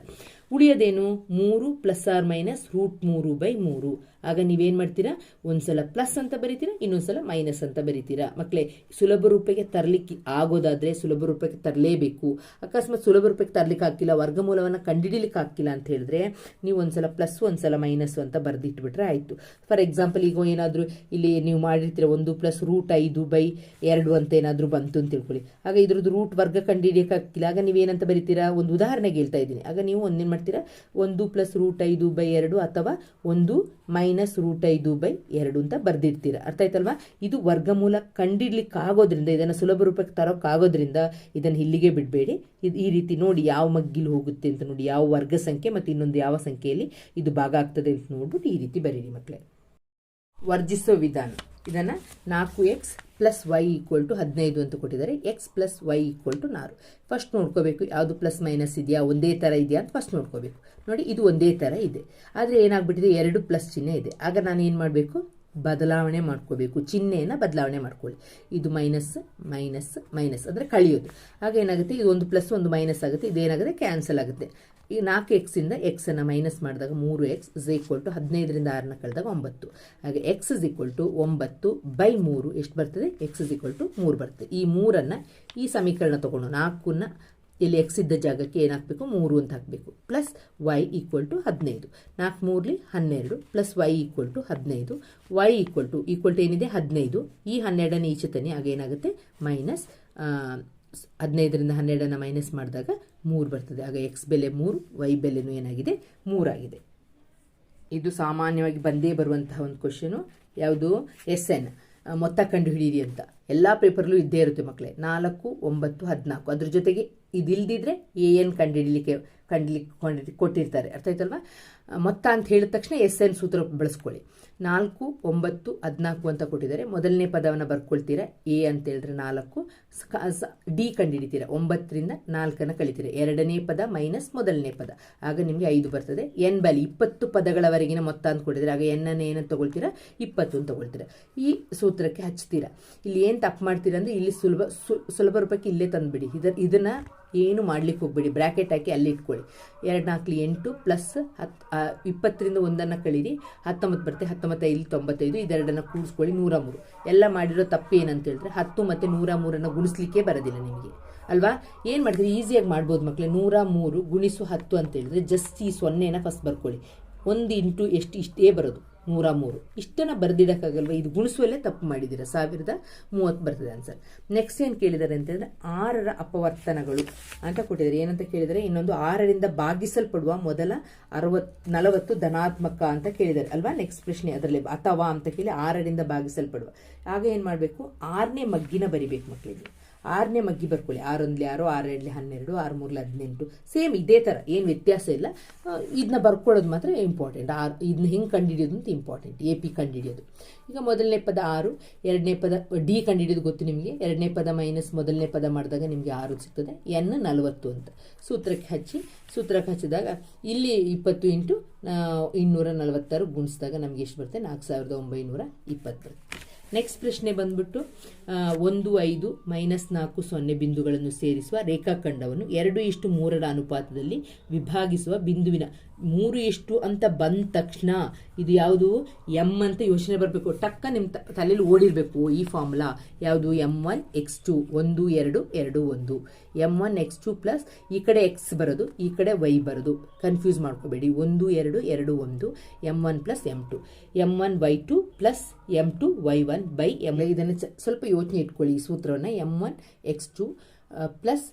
ಉಳಿಯೋದೇನು? ಮೂರು ಪ್ಲಸ್ ಆರ್ ಮೈನಸ್ ರೂಟ್ ಮೂರು ಬೈ ಮೂರು. ಆಗ ನೀವೇನು ಮಾಡ್ತೀರಾ? ಒಂದ್ಸಲ ಪ್ಲಸ್ ಅಂತ ಬರೀತೀರಾ? ಇನ್ನೊಂದ್ಸಲ ಮೈನಸ್ ಅಂತ ಬರೀತೀರಾ? ಮಕ್ಕಳೇ ಸುಲಭ ರೂಪಕ್ಕೆ ತರಲಿಕ್ಕೆ ಆಗೋದಾದ್ರೆ ಸುಲಭ ರೂಪಕ್ಕೆ ತರಲೇಬೇಕು. ಅಕಸ್ಮಾತ್ ಸುಲಭ ರೂಪಕ್ಕೆ ತರಲಿಕ್ಕೆ ಆಗ್ತಿಲ್ಲ, ವರ್ಗಮೂಲವನ್ನು ಕಂಡುಹಿಡಿಲಿಕ್ಕೆ ಆಗ್ತಿಲ್ಲ ಅಂತ ಹೇಳಿದ್ರೆ ನೀವು ಒಂದ್ಸಲ ಪ್ಲಸ್ ಒಂದ್ಸಲ ಮೈನಸ್ ಅಂತ ಬರೆದಿಟ್ಬಿಟ್ರೆ ಆಯಿತು. ಫಾರ್ ಎಕ್ಸಾಂಪಲ್ ಈಗ ಏನಾದರೂ ಇಲ್ಲಿ ನೀವು ಮಾಡಿರ್ತೀರ ಒಂದು ಪ್ಲಸ್ ರೂಟ್ ಐದು ಬೈ ಎರಡು ಅಂತ ಏನಾದರೂ ಬಂತು ಅಂತ ತಿಳ್ಕೊಳ್ಳಿ. ಆಗ ಇದ್ರದ್ದು ರೂಟ್ ವರ್ಗ ಕಂಡುಹಿಡಿಯೋಕ್ಕಾಗ್ತಿಲ್ಲ ಆಗ ನೀವೇನಂತ ಬರೀತೀರಾ? ಒಂದು ಉದಾಹರಣೆಗೆ ಹೇಳ್ತಾ ಇದ್ದೀನಿ. ಆಗ ನೀವು ಒಂದೇನು ಮಾಡ್ತೀರಾ? ಒಂದು ಪ್ಲಸ್ ರೂಟ್ ಐದು ಬೈ ಎರಡು ಅಥವಾ ಒಂದು ಮೈನಸ್ ರೂಟ್ ಐದು ಬೈ ಎರಡು ಅಂತ ಬರ್ದಿರ್ತೀರ ಅರ್ಥ ಆಯ್ತಲ್ವಾ? ಇದು ವರ್ಗಮೂಲ ಕಂಡಿಡ್ಲಿಕ್ಕಾಗೋದ್ರಿಂದ, ಇದನ್ನು ಸುಲಭ ರೂಪಕ್ಕೆ ತರೋಕ್ಕಾಗೋದ್ರಿಂದ ಇದನ್ನು ಇಲ್ಲಿಗೆ ಬಿಡಬೇಡಿ. ಇದು ಈ ರೀತಿ ನೋಡಿ ಯಾವ ಮಗ್ಗಿಲು ಹೋಗುತ್ತೆ ಅಂತ ನೋಡಿ, ಯಾವ ವರ್ಗ ಸಂಖ್ಯೆ ಮತ್ತು ಇನ್ನೊಂದು ಯಾವ ಸಂಖ್ಯೆಯಲ್ಲಿ ಇದು ಭಾಗ ಆಗ್ತದೆ ಅಂತ ನೋಡ್ಬಿಟ್ಟು ಈ ರೀತಿ ಬರೀರಿ ಮಕ್ಕಳೇ ವರ್ಜಿಸೋ ವಿಧಾನ. ಇದನ್ನು ನಾಲ್ಕು x plus y equal to ಹದಿನೈದು ಅಂತ ಕೊಟ್ಟಿದ್ದಾರೆ. X plus y equal to ನಾರು. ಫಸ್ಟ್ ನೋಡ್ಕೋಬೇಕು, ಯಾವುದು ಪ್ಲಸ್ ಮೈನಸ್ ಇದೆಯಾ, ಒಂದೇ ಥರ ಇದೆಯಾ ಅಂತ ಫಸ್ಟ್ ನೋಡ್ಕೋಬೇಕು. ನೋಡಿ, ಇದು ಒಂದೇ ಥರ ಇದೆ. ಆದರೆ ಏನಾಗ್ಬಿಟ್ಟಿದೆ, ಎರಡು ಪ್ಲಸ್ ಚಿಹ್ನೆ ಇದೆ. ಆಗ ನಾನು ಏನು ಮಾಡಬೇಕು? ಬದಲಾವಣೆ ಮಾಡ್ಕೋಬೇಕು. ಚಿಹ್ನೆಯನ್ನು ಬದಲಾವಣೆ ಮಾಡ್ಕೊಳ್ಳಿ. ಇದು ಮೈನಸ್ ಮೈನಸ್ ಮೈನಸ್ ಅಂದರೆ ಕಳೆಯೋದು. ಆಗ ಏನಾಗುತ್ತೆ? ಇದು ಒಂದು ಪ್ಲಸ್ ಒಂದು ಮೈನಸ್ ಆಗುತ್ತೆ. ಇದೇನಾಗುತ್ತೆ? ಕ್ಯಾನ್ಸಲ್ ಆಗುತ್ತೆ. ಈ ನಾಲ್ಕು ಎಕ್ಸಿಂದ ಎಕ್ಸನ್ನು ಮೈನಸ್ ಮಾಡಿದಾಗ ಮೂರು ಎಕ್ಸ್ ಇಸ್ ಈಕ್ವಲ್ ಟು ಹದಿನೈದರಿಂದ ಆರನ್ನ ಕಳೆದಾಗ ಒಂಬತ್ತು. ಹಾಗೆ ಎಕ್ಸ್ ಇಸ್ ಈಕ್ವಲ್ ಟು ಒಂಬತ್ತು ಬೈ ಮೂರು ಎಷ್ಟು ಬರ್ತದೆ? ಎಕ್ಸ್ ಇಸ್ ಈಕ್ವಲ್ ಟು ಮೂರು ಬರ್ತದೆ. ಈ ಮೂರನ್ನು ಈ ಸಮೀಕರಣ ತಗೊಂಡು ನಾಲ್ಕನ್ನ ಇಲ್ಲಿ ಎಕ್ಸ್ ಇದ್ದ ಜಾಗಕ್ಕೆ ಏನಾಗಬೇಕು? ಮೂರು ಅಂತ ಹಾಕಬೇಕು. ಪ್ಲಸ್ ವೈ ಈಕ್ವಲ್ ಟು ಹದಿನೈದು. ನಾಲ್ಕು ಮೂರಲಿ ಹನ್ನೆರಡು. ಪ್ಲಸ್ ವೈ ಈಕ್ವಲ್ ಟು ಹದಿನೈದು. Y equal to equal to ಏನಿದೆ? ಹದಿನೈದು. ಈ ಹನ್ನೆರಡನೇ ಈಚೆ ತನಿ ಆಗ ಏನಾಗುತ್ತೆ? ಮೈನಸ್ ಹದಿನೈದರಿಂದ ಹನ್ನೆರಡನ್ನು ಮೈನಸ್ ಮಾಡಿದಾಗ ಮೂರು ಬರ್ತದೆ. ಆಗ ಎಕ್ಸ್ ಬೆಲೆ ಮೂರು ವೈ ಬೆಲೆನೂ ಏನಾಗಿದೆ? ಮೂರಾಗಿದೆ. ಇದು ಸಾಮಾನ್ಯವಾಗಿ ಬಂದೇ ಬರುವಂತಹ ಒಂದು ಕ್ವಶನು ಯಾವುದು? ಎಸ್ ಎನ್ ಮೊತ್ತ ಕಂಡು ಹಿಡಿಯಿರಿ ಅಂತ. ಎಲ್ಲ ಪೇಪರ್ಲೂ ಇದ್ದೇ ಇರುತ್ತೆ ಮಕ್ಕಳೇ ನಾಲ್ಕು, ಒಂಬತ್ತು, ಹದಿನಾಲ್ಕು. ಅದ್ರ ಜೊತೆಗೆ ಇದಿಲ್ದಿದ್ರೆ ಎ ಎನ್ ಕಂಡುಹಿಡಲಿಕ್ಕೆ, ಕಂಡ್ಲಿಕ್ಕೆ ಕೊಟ್ಟಿರ್ತಾರೆ. ಅರ್ಥ ಆಯ್ತಲ್ವಾ? ಮೊತ್ತ ಅಂತ ಹೇಳಿದ ತಕ್ಷಣ ಎಸ್ ಎನ್ ಸೂತ್ರ ಬಳಸ್ಕೊಳ್ಳಿ. ನಾಲ್ಕು, ಒಂಬತ್ತು, ಹದಿನಾಲ್ಕು ಅಂತ ಕೊಟ್ಟಿದ್ದಾರೆ. ಮೊದಲನೇ ಪದವನ್ನು ಬರ್ಕೊಳ್ತೀರಾ? ಎ ಅಂತ ಹೇಳಿದ್ರೆ ನಾಲ್ಕು ಡಿ ಕಂಡುಹಿಡಿತೀರಾ ಒಂಬತ್ತರಿಂದ ನಾಲ್ಕನ್ನು ಕಳಿತೀರಾ? ಎರಡನೇ ಪದ ಮೈನಸ್ ಮೊದಲನೇ ಪದ. ಆಗ ನಿಮಗೆ ಐದು ಬರ್ತದೆ. ಎನ್ ಬಲಿ ಇಪ್ಪತ್ತು ಪದಗಳವರೆಗಿನ ಮೊತ್ತ ಅಂತ ಕೊಟ್ಟಿದ್ರೆ ಆಗ ಎನ್ ಅನ್ನು ಏನಂತ ತಗೊಳ್ತೀರಾ? ಇಪ್ಪತ್ತು ಅಂತ ತಗೊಳ್ತೀರಾ. ಈ ಸೂತ್ರಕ್ಕೆ ಹಚ್ತೀರಾ. ಇಲ್ಲಿ ಏನು ತಪ್ಪು ಮಾಡ್ತೀರಾ ಅಂದರೆ ಇಲ್ಲಿ ಸುಲಭ ಸುಲಭ ರೂಪಕ್ಕೆ ಇಲ್ಲೇ ತಂದುಬಿಡಿ. ಇದನ್ನು ಏನು ಮಾಡ್ಲಿಕ್ಕೆ ಹೋಗ್ಬೇಡಿ. ಬ್ರ್ಯಾಕೆಟ್ ಹಾಕಿ ಅಲ್ಲಿ ಇಟ್ಕೊಳ್ಳಿ. ಎರಡು ನಾಲ್ಕು ಎಂಟು ಪ್ಲಸ್ ಹತ್ತು ಇಪ್ಪತ್ತರಿಂದ ಒಂದನ್ನು ಕಳೀರಿ. ಹತ್ತೊಂಬತ್ತು ಬರುತ್ತೆ. ಹತ್ತೊಂಬತ್ತು ಇಲ್ಲಿ ತೊಂಬತ್ತೈದು, ಇದೆರಡನ್ನು ಕೂಡಿಸ್ಕೊಳ್ಳಿ ನೂರ ಮೂರು ಎಲ್ಲ ಮಾಡಿರೋ ತಪ್ಪು ಏನಂತ ಹೇಳಿದ್ರೆ ಹತ್ತು ಮತ್ತು ನೂರ ಮೂರನ್ನು ಗುಣಿಸ್ಲಿಕ್ಕೆ ಬರೋದಿಲ್ಲ ನಿಮಗೆ. ಅಲ್ವಾ? ಏನು ಮಾಡ್ತೀರಿ? ಈಸಿಯಾಗಿ ಮಾಡ್ಬೋದು ಮಕ್ಕಳೇ. ನೂರ ಮೂರು ಗುಣಿಸು ಹತ್ತು ಅಂತ ಹೇಳಿದ್ರೆ ಜಸ್ಟ್ ಈ ಸೊನ್ನೆನ ಫಸ್ಟ್ ಬರ್ಕೊಳ್ಳಿ. ಒಂದು ಇಂಟು ಎಷ್ಟು ಇಷ್ಟೇ ಬರೋದು. ನೂರ ಮೂರು. ಇಷ್ಟನ್ನು ಬರೆದಿಡೋಕ್ಕಾಗಲ್ವ ಇದು ಗುಣಿಸುವಲ್ಲೇ ತಪ್ಪು ಮಾಡಿದ್ದೀರಾ? ಸಾವಿರದ ಮೂವತ್ತು ಬರ್ತದೆ ಆನ್ಸರ್ ನೆಕ್ಸ್ಟ್ ಏನು ಕೇಳಿದ್ದಾರೆ ಅಂತಂದರೆ ಆರರ ಅಪವರ್ತನಗಳು ಅಂತ ಕೊಟ್ಟಿದ್ದಾರೆ. ಏನಂತ ಕೇಳಿದರೆ, ಇನ್ನೊಂದು ಆರರಿಂದ ಭಾಗಿಸಲ್ಪಡುವ ಮೊದಲ ಅರವತ್, ನಲವತ್ತು ಧನಾತ್ಮಕ ಅಂತ ಕೇಳಿದ್ದಾರೆ. ಅಲ್ವಾ? ನೆಕ್ಸ್ಟ್ ಪ್ರಶ್ನೆ ಅದರಲ್ಲಿ, ಅಥವಾ ಅಂತ ಕೇಳಿ ಆರರಿಂದ ಭಾಗಿಸಲ್ಪಡುವ. ಆಗ ಏನು ಮಾಡಬೇಕು? ಆರನೇ ಮಗ್ಗಿನ ಬರಿಬೇಕು ಮಕ್ಕಳಿಗೆ ಆರನೇ ಮಗ್ಗಿ ಬರ್ಕೊಳ್ಳಿ. ಆರೊಂದ್ಲಿ ಆರು ಆರೆರಡ್ಲಿ ಹನ್ನೆರಡು ಆರು ಮೂರ್ಲಿ ಹದಿನೆಂಟು. ಸೇಮ್ ಇದೇ ಥರ ಏನು ವ್ಯತ್ಯಾಸ ಇಲ್ಲ. ಇದನ್ನ ಬರ್ಕೊಳ್ಳೋದು ಮಾತ್ರ ಇಂಪಾರ್ಟೆಂಟ್ ಆರು ಇದನ್ನ ಹೆಂಗೆ ಕಂಡುಹಿಡಿಯೋದು ಅಂತ ಇಂಪಾರ್ಟೆಂಟ್ ಎ ಪಿ ಕಂಡುಹಿಡಿಯೋದು ಈಗ ಮೊದಲನೇ ಪದ ಆರು, ಎರಡನೇ ಪದ ಡಿ ಕಂಡುಹಿಡಿಯೋದು ಗೊತ್ತು ನಿಮಗೆ? ಎರಡನೇ ಪದ ಮೈನಸ್ ಮೊದಲನೇ ಪದ ಮಾಡಿದಾಗ ನಿಮಗೆ ಆರು ಸಿಗ್ತದೆ. ಎನ್ ನಲವತ್ತು ಅಂತ. ಸೂತ್ರಕ್ಕೆ ಹಚ್ಚಿ, ಸೂತ್ರಕ್ಕೆ ಹಚ್ಚಿದಾಗ ಇಲ್ಲಿ ಇಪ್ಪತ್ತು ಇಂಟು ಇನ್ನೂರ ನಲವತ್ತಾರು ಗುಣಿಸಿದಾಗ ನಮಗೆ ಎಷ್ಟು ಬರುತ್ತೆ? ನಾಲ್ಕು ಸಾವಿರದ ಒಂಬೈನೂರ ಇಪ್ಪತ್ತು. ನೆಕ್ಸ್ಟ್ ಪ್ರಶ್ನೆ ಬಂದ್ಬಿಟ್ಟು ಒಂದು ಐದು ಮೈನಸ್ ನಾಲ್ಕು ಸೊನ್ನೆ ಬಿಂದುಗಳನ್ನು ಸೇರಿಸುವ ರೇಖಾಖಂಡವನ್ನು ಎರಡು ಇಷ್ಟು ಮೂರರ ಅನುಪಾತದಲ್ಲಿ ವಿಭಾಗಿಸುವ ಬಿಂದುವಿನ ಮೂರು ಎಷ್ಟು ಅಂತ ಬಂದ ತಕ್ಷಣ ಇದು ಯಾವುದು? ಎಂ ಅಂತ ಯೋಚನೆ ಬರಬೇಕು. ಟಕ್ಕ ನಿಮ್ಮ ತಲೆಯಲ್ಲಿ ಓಡಿರಬೇಕು ಈ ಫಾರ್ಮುಲಾ ಯಾವುದು? ಎಂ ಒನ್ ಎಕ್ಸ್ ಟು ಒಂದು, ಎರಡು ಎರಡು, ಒಂದು. M one x two plus ಈ ಕಡೆ ಎಕ್ಸ್ ಬರೋದು, ಈ ಕಡೆ ವೈ ಬರೋದು. ಕನ್ಫ್ಯೂಸ್ ಮಾಡ್ಕೋಬೇಡಿ. ಒಂದು, ಎರಡು ಎರಡು, ಒಂದು. M one plus m two m one y two plus m two y one by m ಇದನ್ನು ಸ್ವಲ್ಪ ಯೋಚನೆ ಇಟ್ಕೊಳ್ಳಿ. ಈ ಸೂತ್ರವನ್ನು m one x two plus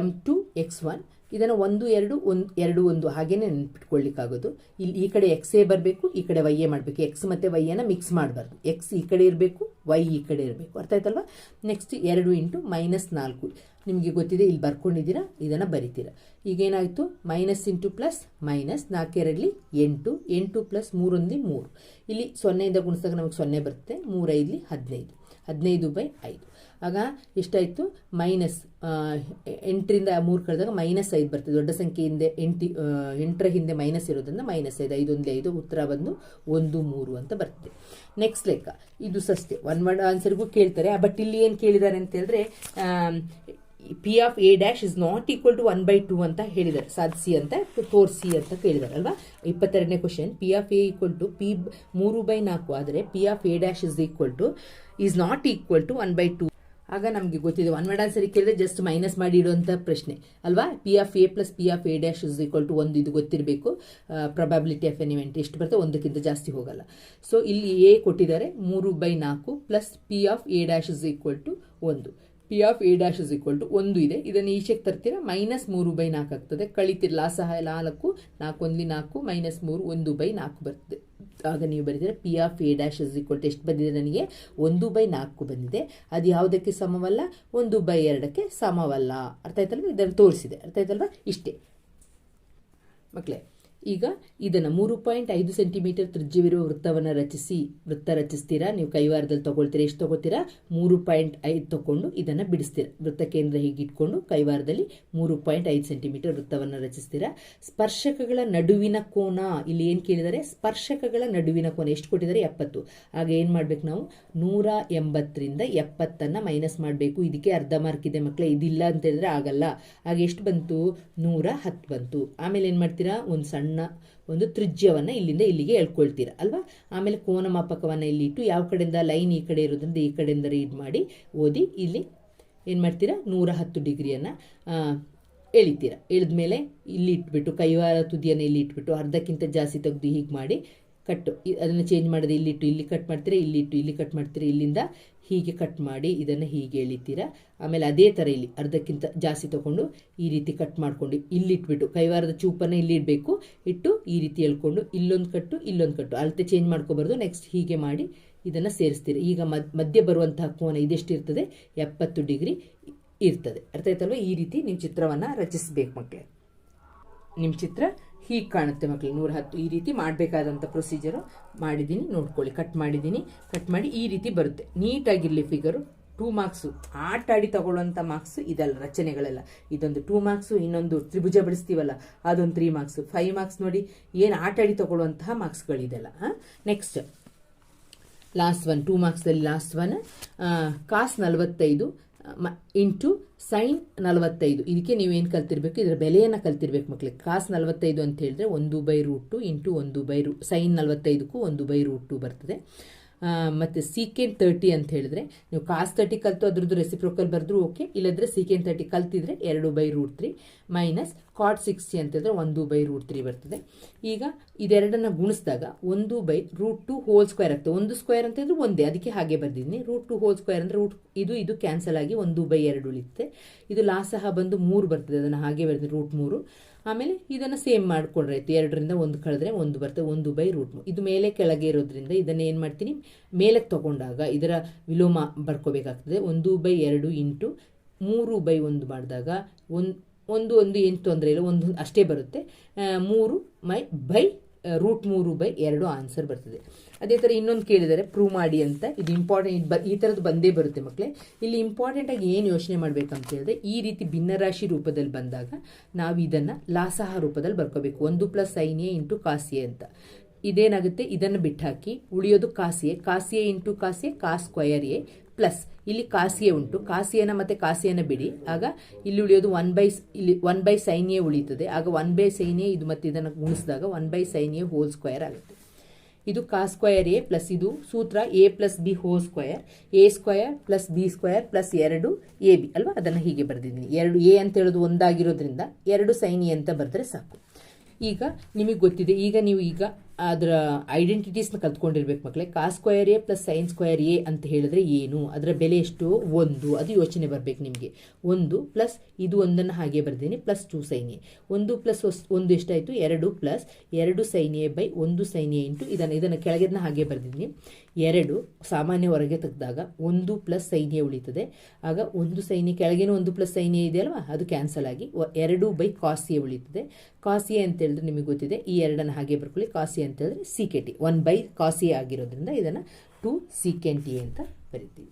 m two x one ಇದನ್ನು ಒಂದು, ಎರಡು ಒಂದು ಎರಡು, ಒಂದು ಹಾಗೇನೆ ನೆನ್ಪಿಟ್ಕೊಳ್ಳಿಕ್ಕಾಗೋದು ಇಲ್ಲಿ ಈ ಕಡೆ ಎಕ್ಸ್ ಎ ಬರಬೇಕು, ಈ ಕಡೆ ವೈ ಎ ಮಾಡಬೇಕು. ಎಕ್ಸ್ ಮತ್ತು ವೈಯನ್ನು ಮಿಕ್ಸ್ ಮಾಡಬಾರ್ದು. ಎಕ್ಸ್ ಈ ಕಡೆ ಇರಬೇಕು ವೈ ಈ ಕಡೆ ಇರಬೇಕು. ಅರ್ಥ ಆಯ್ತಲ್ವಾ? ನೆಕ್ಸ್ಟ್ ಎರಡು ಇಂಟು ಮೈನಸ್ ನಾಲ್ಕು. ನಿಮಗೆ ಗೊತ್ತಿದೆ, ಇಲ್ಲಿ ಬರ್ಕೊಂಡಿದ್ದೀರಾ, ಇದನ್ನು ಬರಿತೀರಾ. ಈಗೇನಾಯಿತು ಮೈನಸ್ ಇಂಟು ಪ್ಲಸ್ ಮೈನಸ್ ನಾಲ್ಕೆರಡಲಿ ಎಂಟು. ಎಂಟು ಪ್ಲಸ್ ಮೂರೊಂದು ಮೂರು. ಇಲ್ಲಿ ಸೊನ್ನೆಯಿಂದ ಗುಣಿಸಿದಾಗ ನಮಗೆ ಸೊನ್ನೆ ಬರುತ್ತೆ, ಮೂರೈದಲಿ ಹದಿನೈದು. ಹದಿನೈದು ಬೈ ಐದು. ಆಗ ಎಷ್ಟಾಯಿತು? ಮೈನಸ್ ಎಂಟರಿಂದ ಮೂರು ಕಳೆದಾಗ ಮೈನಸ್ ಐದು ಬರ್ತದೆ. ದೊಡ್ಡ ಸಂಖ್ಯೆಯಿಂದ ಎಂಟಿ ಎಂಟರ ಹಿಂದೆ ಮೈನಸ್ ಇರೋದ್ರಿಂದ ಮೈನಸ್ ಐದು. ಐದು, ಒಂದೇ, ಐದು, ಉತ್ತರ ಬಂದು ಒಂದು, ಮೂರು ಅಂತ ಬರ್ತದೆ. ನೆಕ್ಸ್ಟ್ ಲೆಕ್ಕ. ಇದು ಸಸ್ತೆ ಒನ್ ವರ್ಡ್ ಆನ್ಸರ್ಗೂ ಕೇಳ್ತಾರೆ. ಬಟ್ ಇಲ್ಲಿ ಏನು ಕೇಳಿದ್ದಾರೆ ಅಂತ ಹೇಳಿದ್ರೆ P of A dash is not equal to one by two ಅಂತ ಹೇಳಿದ್ದಾರೆ. ಸಾಧಿಸಿ ಅಂತ, ತೋರಿಸಿ ಅಂತ ಕೇಳಿದ್ದಾರೆ, ಅಲ್ವಾ? ಇಪ್ಪತ್ತೆರಡನೇ question P of A equal to P ಮೂರು ಬೈ ನಾಲ್ಕು. ಆದರೆ P of A dash is equal to is not equal to one by two ಆಗ ನಮಗೆ ಗೊತ್ತಿದೆ ಒನ್ ವರ್ಡ್ ಆನ್ಸರ್ ಕೇಳಿದ್ರೆ ಜಸ್ಟ್ ಮೈನಸ್ ಮಾಡಿ ಇಡುವಂಥ ಪ್ರಶ್ನೆ. ಅಲ್ವಾ? P of A plus P of A dash is equal to ಒಂದು ಇದು ಗೊತ್ತಿರಬೇಕು. ಪ್ರೊಬಾಬಿಲಿಟಿ ಆಫ್ ಎನ್ ಇವೆಂಟ್ ಎಷ್ಟು ಬರುತ್ತೆ ಒಂದಕ್ಕಿಂತ ಜಾಸ್ತಿ ಹೋಗಲ್ಲ. ಸೊ ಇಲ್ಲಿ ಎ ಕೊಟ್ಟಿದ್ದಾರೆ, ಮೂರು ಬೈ ನಾಲ್ಕು plus P of A dash is equal to ಒಂದು. P of A dash is equal to ಒಂದು ಇದೆ. ಇದನ್ನು ಈಚೆಗೆ ತರ್ತೀರಾ? ಮೈನಸ್ ಮೂರು ಬೈ ನಾಲ್ಕು ಆಗ್ತದೆ. ಕಳಿತಿರಲ್ಲ ಸಹಾಯ ನಾಲ್ಕು ನಾಲ್ಕು ಒಂದ್ಲಿ ನಾಲ್ಕು ಮೈನಸ್ ಮೂರು, ಒಂದು ಬೈ ನಾಲ್ಕು ಬರ್ತದೆ. ಆಗ ನೀವು ಬರೀತೀರ P of A dash is equal to ಎಷ್ಟು ಬಂದಿದೆ ನನಗೆ? ಒಂದು ಬೈ ನಾಲ್ಕು ಬಂದಿದೆ. ಅದು ಯಾವುದಕ್ಕೆ ಸಮವಲ್ಲ? ಒಂದು ಬೈ ಎರಡಕ್ಕೆ ಸಮವಲ್ಲ. ಅರ್ಥ ಆಯ್ತಲ್ವ? ಇದನ್ನು ತೋರಿಸಿದೆ. ಅರ್ಥ ಆಯ್ತಲ್ವ? ಇಷ್ಟೇ. ಮಕ್ಕಳೇ ಈಗ ಇದನ್ನು ಮೂರು ಪಾಯಿಂಟ್ ಐದು ಸೆಂಟಿಮೀಟರ್ ತ್ರಿಜ್ಯವಿರುವ ವೃತ್ತವನ್ನು ರಚಿಸಿ, ವೃತ್ತ ರಚಿಸ್ತೀರಾ? ನೀವು ಕೈವಾರದಲ್ಲಿ ತಗೊಳ್ತೀರಾ? ಎಷ್ಟು ತಗೋತೀರಾ ಮೂರು ಪಾಯಿಂಟ್ ಐದು ತಗೊಂಡು ಇದನ್ನು ಬಿಡಿಸ್ತೀರಾ? ವೃತ್ತ ಕೇಂದ್ರ ಹೀಗೆ ಇಟ್ಕೊಂಡು ಕೈವಾರದಲ್ಲಿ ಮೂರು ಪಾಯಿಂಟ್ ಐದು ಸೆಂಟಿಮೀಟರ್ ವೃತ್ತವನ್ನು ರಚಿಸ್ತೀರಾ? ಸ್ಪರ್ಶಕಗಳ ನಡುವಿನ ಕೋನ, ಇಲ್ಲಿ ಏನು ಕೇಳಿದರೆ? ಸ್ಪರ್ಶಕಗಳ ನಡುವಿನ ಕೋನ ಎಷ್ಟು ಕೊಟ್ಟಿದ್ದಾರೆ? ಎಪ್ಪತ್ತು. ಆಗ ಏನು ಮಾಡಬೇಕು ನಾವು? ನೂರ ಎಂಬತ್ತರಿಂದ ಎಪ್ಪತ್ತನ್ನು ಮೈನಸ್ ಮಾಡಬೇಕು. ಇದಕ್ಕೆ ಅರ್ಧ ಮಾರ್ಕ್ ಇದೆ ಮಕ್ಕಳೇ ಇದಿಲ್ಲ ಅಂತ ಹೇಳಿದ್ರೆ ಆಗಲ್ಲ. ಆಗ ಎಷ್ಟು ಬಂತು? ನೂರ ಹತ್ತು ಬಂತು. ಆಮೇಲೆ ಏನು ಮಾಡ್ತೀರಾ? ಒಂದು ಸಣ್ಣ ಒಂದು ತ್ರಿಜ್ಯವನ್ನು ಇಲ್ಲಿಂದ ಇಲ್ಲಿಗೆ ಎಳ್ಕೊಳ್ತೀರ, ಅಲ್ವಾ? ಆಮೇಲೆ ಕೋನ ಮಾಪಕವನ್ನು ಇಲ್ಲಿ ಇಟ್ಟು ಯಾವ ಕಡೆಯಿಂದ, ಲೈನ್ ಈ ಕಡೆ ಇರೋದ್ರಿಂದ ಈ ಕಡೆಯಿಂದ ರೀಡ್ ಮಾಡಿ, ಓದಿ ಇಲ್ಲಿ ಏನು ಮಾಡ್ತೀರಾ? ನೂರ ಹತ್ತು ಡಿಗ್ರಿಯನ್ನು ಎಳಿತೀರ. ಎಳೆದ್ಮೇಲೆ ಇಲ್ಲಿ ಇಟ್ಬಿಟ್ಟು, ಕೈವಾರ ತುದಿಯನ್ನು ಇಲ್ಲಿ ಇಟ್ಬಿಟ್ಟು, ಅರ್ಧಕ್ಕಿಂತ ಜಾಸ್ತಿ ತೆಗೆದು ಹೀಗೆ ಮಾಡಿ ಕಟ್ಟು. ಅದನ್ನು ಚೇಂಜ್ ಮಾಡಿದ್ರೆ ಇಲ್ಲಿಟ್ಟು ಇಲ್ಲಿ ಕಟ್ ಮಾಡ್ತೀರಾ ಇಲ್ಲಿಟ್ಟು ಇಲ್ಲಿ ಕಟ್ ಮಾಡ್ತೀರಾ, ಇಲ್ಲಿಂದ ಹೀಗೆ ಕಟ್ ಮಾಡಿ ಇದನ್ನು ಹೀಗೆ ಎಳಿತೀರಾ. ಆಮೇಲೆ ಅದೇ ಥರ ಇಲ್ಲಿ ಅರ್ಧಕ್ಕಿಂತ ಜಾಸ್ತಿ ತಗೊಂಡು ಈ ರೀತಿ ಕಟ್ ಮಾಡ್ಕೊಂಡು ಇಲ್ಲಿ ಇಟ್ಬಿಟ್ಟು ಕೈವಾರದ ಚೂಪನ್ನು ಇಲ್ಲಿ ಇಡಬೇಕು ಇಟ್ಟು ಈ ರೀತಿ ಎಳ್ಕೊಂಡು ಇಲ್ಲೊಂದು ಕಟ್ಟು ಇಲ್ಲೊಂದು ಕಟ್ಟು. ಅಳತೆ ಚೇಂಜ್ ಮಾಡ್ಕೋಬಾರ್ದು. ನೆಕ್ಸ್ಟ್ ಹೀಗೆ ಮಾಡಿ ಇದನ್ನು ಸೇರಿಸ್ತೀರಿ. ಈಗ ಮಧ್ಯ ಬರುವಂತಹ ಕೋನ ಇದೆಷ್ಟಿರ್ತದೆ ಎಪ್ಪತ್ತು ಡಿಗ್ರಿ ಇರ್ತದೆ. ಅರ್ಥ ಆಯ್ತಲ್ವ? ಈ ರೀತಿ ನೀವು ಚಿತ್ರವನ್ನು ರಚಿಸಬೇಕು ಮಕ್ಕಳೇ ನಿಮ್ಮ ಚಿತ್ರ ಹೀಗೆ ಕಾಣುತ್ತೆ ಮಕ್ಕಳು ನೂರ ಹತ್ತು ಈ ರೀತಿ ಮಾಡಬೇಕಾದಂಥ ಪ್ರೊಸೀಜರು ಮಾಡಿದ್ದೀನಿ. ನೋಡ್ಕೊಳ್ಳಿ ಕಟ್ ಮಾಡಿದ್ದೀನಿ. ಕಟ್ ಮಾಡಿ ಈ ರೀತಿ ಬರುತ್ತೆ. ನೀಟಾಗಿರಲಿ ಫಿಗರು ಟೂ ಮಾರ್ಕ್ಸು ಆಟಾಡಿ ತಗೊಳ್ಳುವಂಥ ಮಾರ್ಕ್ಸ್ ಇದೆಲ್ಲ, ರಚನೆಗಳೆಲ್ಲ. ಇದೊಂದು ಟೂ ಮಾರ್ಕ್ಸು ಇನ್ನೊಂದು ತ್ರಿಭುಜ ಬಿಡಿಸ್ತೀವಲ್ಲ, ಅದೊಂದು ತ್ರೀ ಮಾರ್ಕ್ಸು ಫೈವ್ ಮಾರ್ಕ್ಸ್ ನೋಡಿ ಏನು ಆಟಾಡಿ ತಗೊಳ್ಳುವಂತಹ ಮಾರ್ಕ್ಸ್ಗಳಿದೆಲ್ಲ ನೆಕ್ಸ್ಟ್ ಲಾಸ್ಟ್ ಒನ್ ಟೂ ಮಾರ್ಕ್ಸಲ್ಲಿ ಲಾಸ್ಟ್ ಒನ್ ಕಾಸ್ ನಲವತ್ತೈದು ಇಂಟು ಸೈನ್ ನಲವತ್ತೈದು. ಇದಕ್ಕೆ ನೀವೇನು ಕಲ್ತಿರ್ಬೇಕು? ಇದರ ಬೆಲೆಯನ್ನು ಕಲ್ತಿರ್ಬೇಕು ಮಕ್ಕಳಿಗೆ ಕಾಸ್ ನಲವತ್ತೈದು ಅಂತ ಹೇಳಿದ್ರೆ ಒಂದು ಬೈ ರೂಟು ಇಂಟು ಒಂದು ಬೈ ರೂ, ಸೈನ್ ನಲವತ್ತೈದಕ್ಕೂ ಒಂದು ಬೈ ರೂಟು ಬರ್ತದೆ. ಮತ್ತೆ ಸೀಕೆಂಡ್ ತರ್ಟಿ ಅಂತ ಹೇಳಿದ್ರೆ, ನೀವು ಕಾಸ್ ತರ್ಟಿ ಕಲಿತು ಅದ್ರದ್ದು ರೆಸಿಪ್ರೋಕಲ್ ಬರೆದ್ರು ಓಕೆ ಇಲ್ಲದ್ರೆ ಸೀಕೆಂಡ್ ತರ್ಟಿ ಕಲ್ತಿದ್ರೆ ಎರಡು by root three minus cot sixty ಅಂತ ಹೇಳಿದ್ರೆ ಒಂದು ಬೈ ರೂಟ್ ತ್ರೀ ಬರ್ತದೆ. ಈಗ ಇದೆರಡನ್ನ ಗುಣಿಸಿದಾಗ ಒಂದು by root two whole square ಆಗ್ತದೆ. ಒಂದು ಸ್ಕ್ವೇರ್ ಅಂತ ಹೇಳಿದ್ರೆ ಒಂದೇ, ಅದಕ್ಕೆ ಹಾಗೆ ಬರ್ದಿದ್ದೀನಿ ರೂಟ್ ಟು ಹೋಲ್ ಸ್ಕ್ವೇರ್ ಅಂದರೆ ರೂಟ್ ಇದು ಇದು ಕ್ಯಾನ್ಸಲ್ ಆಗಿ ಒಂದು ಬೈ ಎರಡು ಉಳಿಯುತ್ತೆ. ಇದು ಲಾಸಹ ಬಂದು ಮೂರು ಬರ್ತದೆ, ಅದನ್ನು ಹಾಗೆ ಬರ್ತದೆ ರೂಟ್ ಮೂರು. ಆಮೇಲೆ ಇದನ್ನು ಸೇಮ್ ಮಾಡ್ಕೊಂಡ್ರೆ ಆಯಿತು. ಎರಡರಿಂದ ಒಂದು ಕಳೆದ್ರೆ ಒಂದು ಬರ್ತದೆ, ಒಂದು ಬೈ ರೂಟ್ ಇದು ಮೇಲೆ ಕೆಳಗೆ ಇರೋದ್ರಿಂದ ಇದನ್ನು ಏನು ಮಾಡ್ತೀನಿ? ಮೇಲಕ್ಕೆ ತಗೊಂಡಾಗ ಇದರ ವಿಲೋಮ ಬರ್ಕೋಬೇಕಾಗ್ತದೆ. ಒಂದು ಬೈ ಎರಡು ಇಂಟು ಮೂರು ಬೈ ಒಂದು ಮಾಡಿದಾಗ ಒಂದು ಒಂದು ಒಂದು ಏನು ತೊಂದರೆ ಇಲ್ಲ ಒಂದು ಅಷ್ಟೇ ಬರುತ್ತೆ. ಮೂರು ಮೈ ಬೈ ರೂಟ್ ಮೂರು ಬೈ ಎರಡು ಆನ್ಸರ್ ಬರ್ತದೆ. ಅದೇ ಥರ ಇನ್ನೊಂದು ಕೇಳಿದರೆ ಪ್ರೂವ್ ಮಾಡಿ ಅಂತ. ಇದು ಇಂಪಾರ್ಟೆಂಟ್ ಈ ಥರದ್ದು ಬಂದೇ ಬರುತ್ತೆ ಮಕ್ಕಳೇ ಇಲ್ಲಿ ಇಂಪಾರ್ಟೆಂಟ್ ಆಗಿ ಏನು ಯೋಚನೆ ಮಾಡಬೇಕಂತ ಹೇಳಿದ್ರೆ, ಈ ರೀತಿ ಭಿನ್ನರಾಶಿ ರೂಪದಲ್ಲಿ ಬಂದಾಗ ನಾವು ಇದನ್ನು ಲಾಸಹ ರೂಪದಲ್ಲಿ ಬರ್ಕೋಬೇಕು. ಒಂದು plus sine A into cos A ಅಂತ. ಇದೇನಾಗುತ್ತೆ? ಇದನ್ನು ಬಿಟ್ಟಾಕಿ ಉಳಿಯೋದು ಕಾಸಿಯೆ ಕಾಸಿಯೆ ಇಂಟು ಕಾಸಿಯೆ ಕಾ ಸ್ಕ್ವಯರ್ ಎ ಪ್ಲಸ್ ಇಲ್ಲಿ ಕಾಸಿಯೆ ಉಂಟು. ಕಾಸಿಯನ ಮತ್ತೆ ಕಾಸಿಯನ ಬಿಡಿ. ಆಗ ಇಲ್ಲಿ ಉಳಿಯೋದು ಒನ್ ಬೈ ಇಲ್ಲಿ one by sine A A ಉಳಿತದೆ ಆಗ ಒನ್ ಬೈ ಸೈನ್ಯೇ ಇದು ಮತ್ತು ಇದನ್ನು ಗುಣಿಸಿದಾಗ one by sine A whole square ಆಗುತ್ತೆ. ಇದು ಕಾ ಸ್ಕ್ವಯರ್ ಎ ಪ್ಲಸ್ ಇದು ಸೂತ್ರ A plus B whole square A square plus B square plus ಎರಡು ಎ ಬಿ ಅಲ್ವಾ? ಅದನ್ನು ಹೀಗೆ ಬರೆದಿದ್ದೀನಿ. ಎರಡು ಎ ಅಂತ ಹೇಳೋದು ಒಂದಾಗಿರೋದ್ರಿಂದ ಎರಡು ಸೈನ್ ಎ ಅಂತ ಬರೆದ್ರೆ ಸಾಕು. ಈಗ ನಿಮಗೆ ಗೊತ್ತಿದೆ. ಈಗ ನೀವು ಈಗ ಅದರ ಐಡೆಂಟಿಟೀಸ್ನ ಕಲ್ತ್ಕೊಂಡಿರ್ಬೇಕು ಮಕ್ಕಳೇ cos square A plus sine square A ಅಂತ ಹೇಳಿದ್ರೆ ಏನು? ಅದರ ಬೆಲೆ ಎಷ್ಟು? ಒಂದು. ಅದು ಯೋಚನೆ ಬರಬೇಕು ನಿಮಗೆ. ಒಂದು ಪ್ಲಸ್ ಇದು ಒಂದನ್ನು ಹಾಗೆ ಬರ್ದೇನೆ ಪ್ಲಸ್ ಟು ಸೈನ್ ಎ ಒಂದು ಪ್ಲಸ್ ಒಂದು ಎಷ್ಟಾಯಿತು? ಎರಡು ಪ್ಲಸ್ ಎರಡು ಸೈನ್ ಎ ಬೈ ಒಂದು ಸೈನ್ ಎ ಇಂಟು ಇದನ್ನು ಇದನ್ನು ಕೆಳಗಿನ ಹಾಗೆ ಬರೆದಿದ್ದೀನಿ ಎರಡು ಸಾಮಾನ್ಯ ಹೊರಗೆ ತೆಗೆದಾಗ ಒಂದು ಪ್ಲಸ್ ಸೈನ್ ಎ ಉಳಿತದೆ. ಆಗ ಒಂದು ಸೈನ್ ಎ ಕೆಳಗಿನ ಒಂದು ಪ್ಲಸ್ ಸೈನ್ ಎ ಇದೆ ಅಲ್ವಾ? ಅದು ಕ್ಯಾನ್ಸಲ್ ಆಗಿ. ಎರಡು ಬೈ ಕಾಸ್ ಎ ಉಳಿತದೆ. ಕಾಸ್ ಎ ಅಂತ ಹೇಳಿದ್ರೆ ನಿಮಗೆ ಗೊತ್ತಿದೆ. ಈ ಎರಡನ್ನು ಹಾಗೆ ಬರ್ಕೊಳ್ಳಿ. ಕಾಸ್ ಅಂತ ಹೇಳಿದ್ರೆ C K T one by cos A ಆಗಿರೋದ್ರಿಂದ ಇದನ್ನು ಟು ಸಿ ಟಿ ಅಂತ ಬರಿತೀವಿ.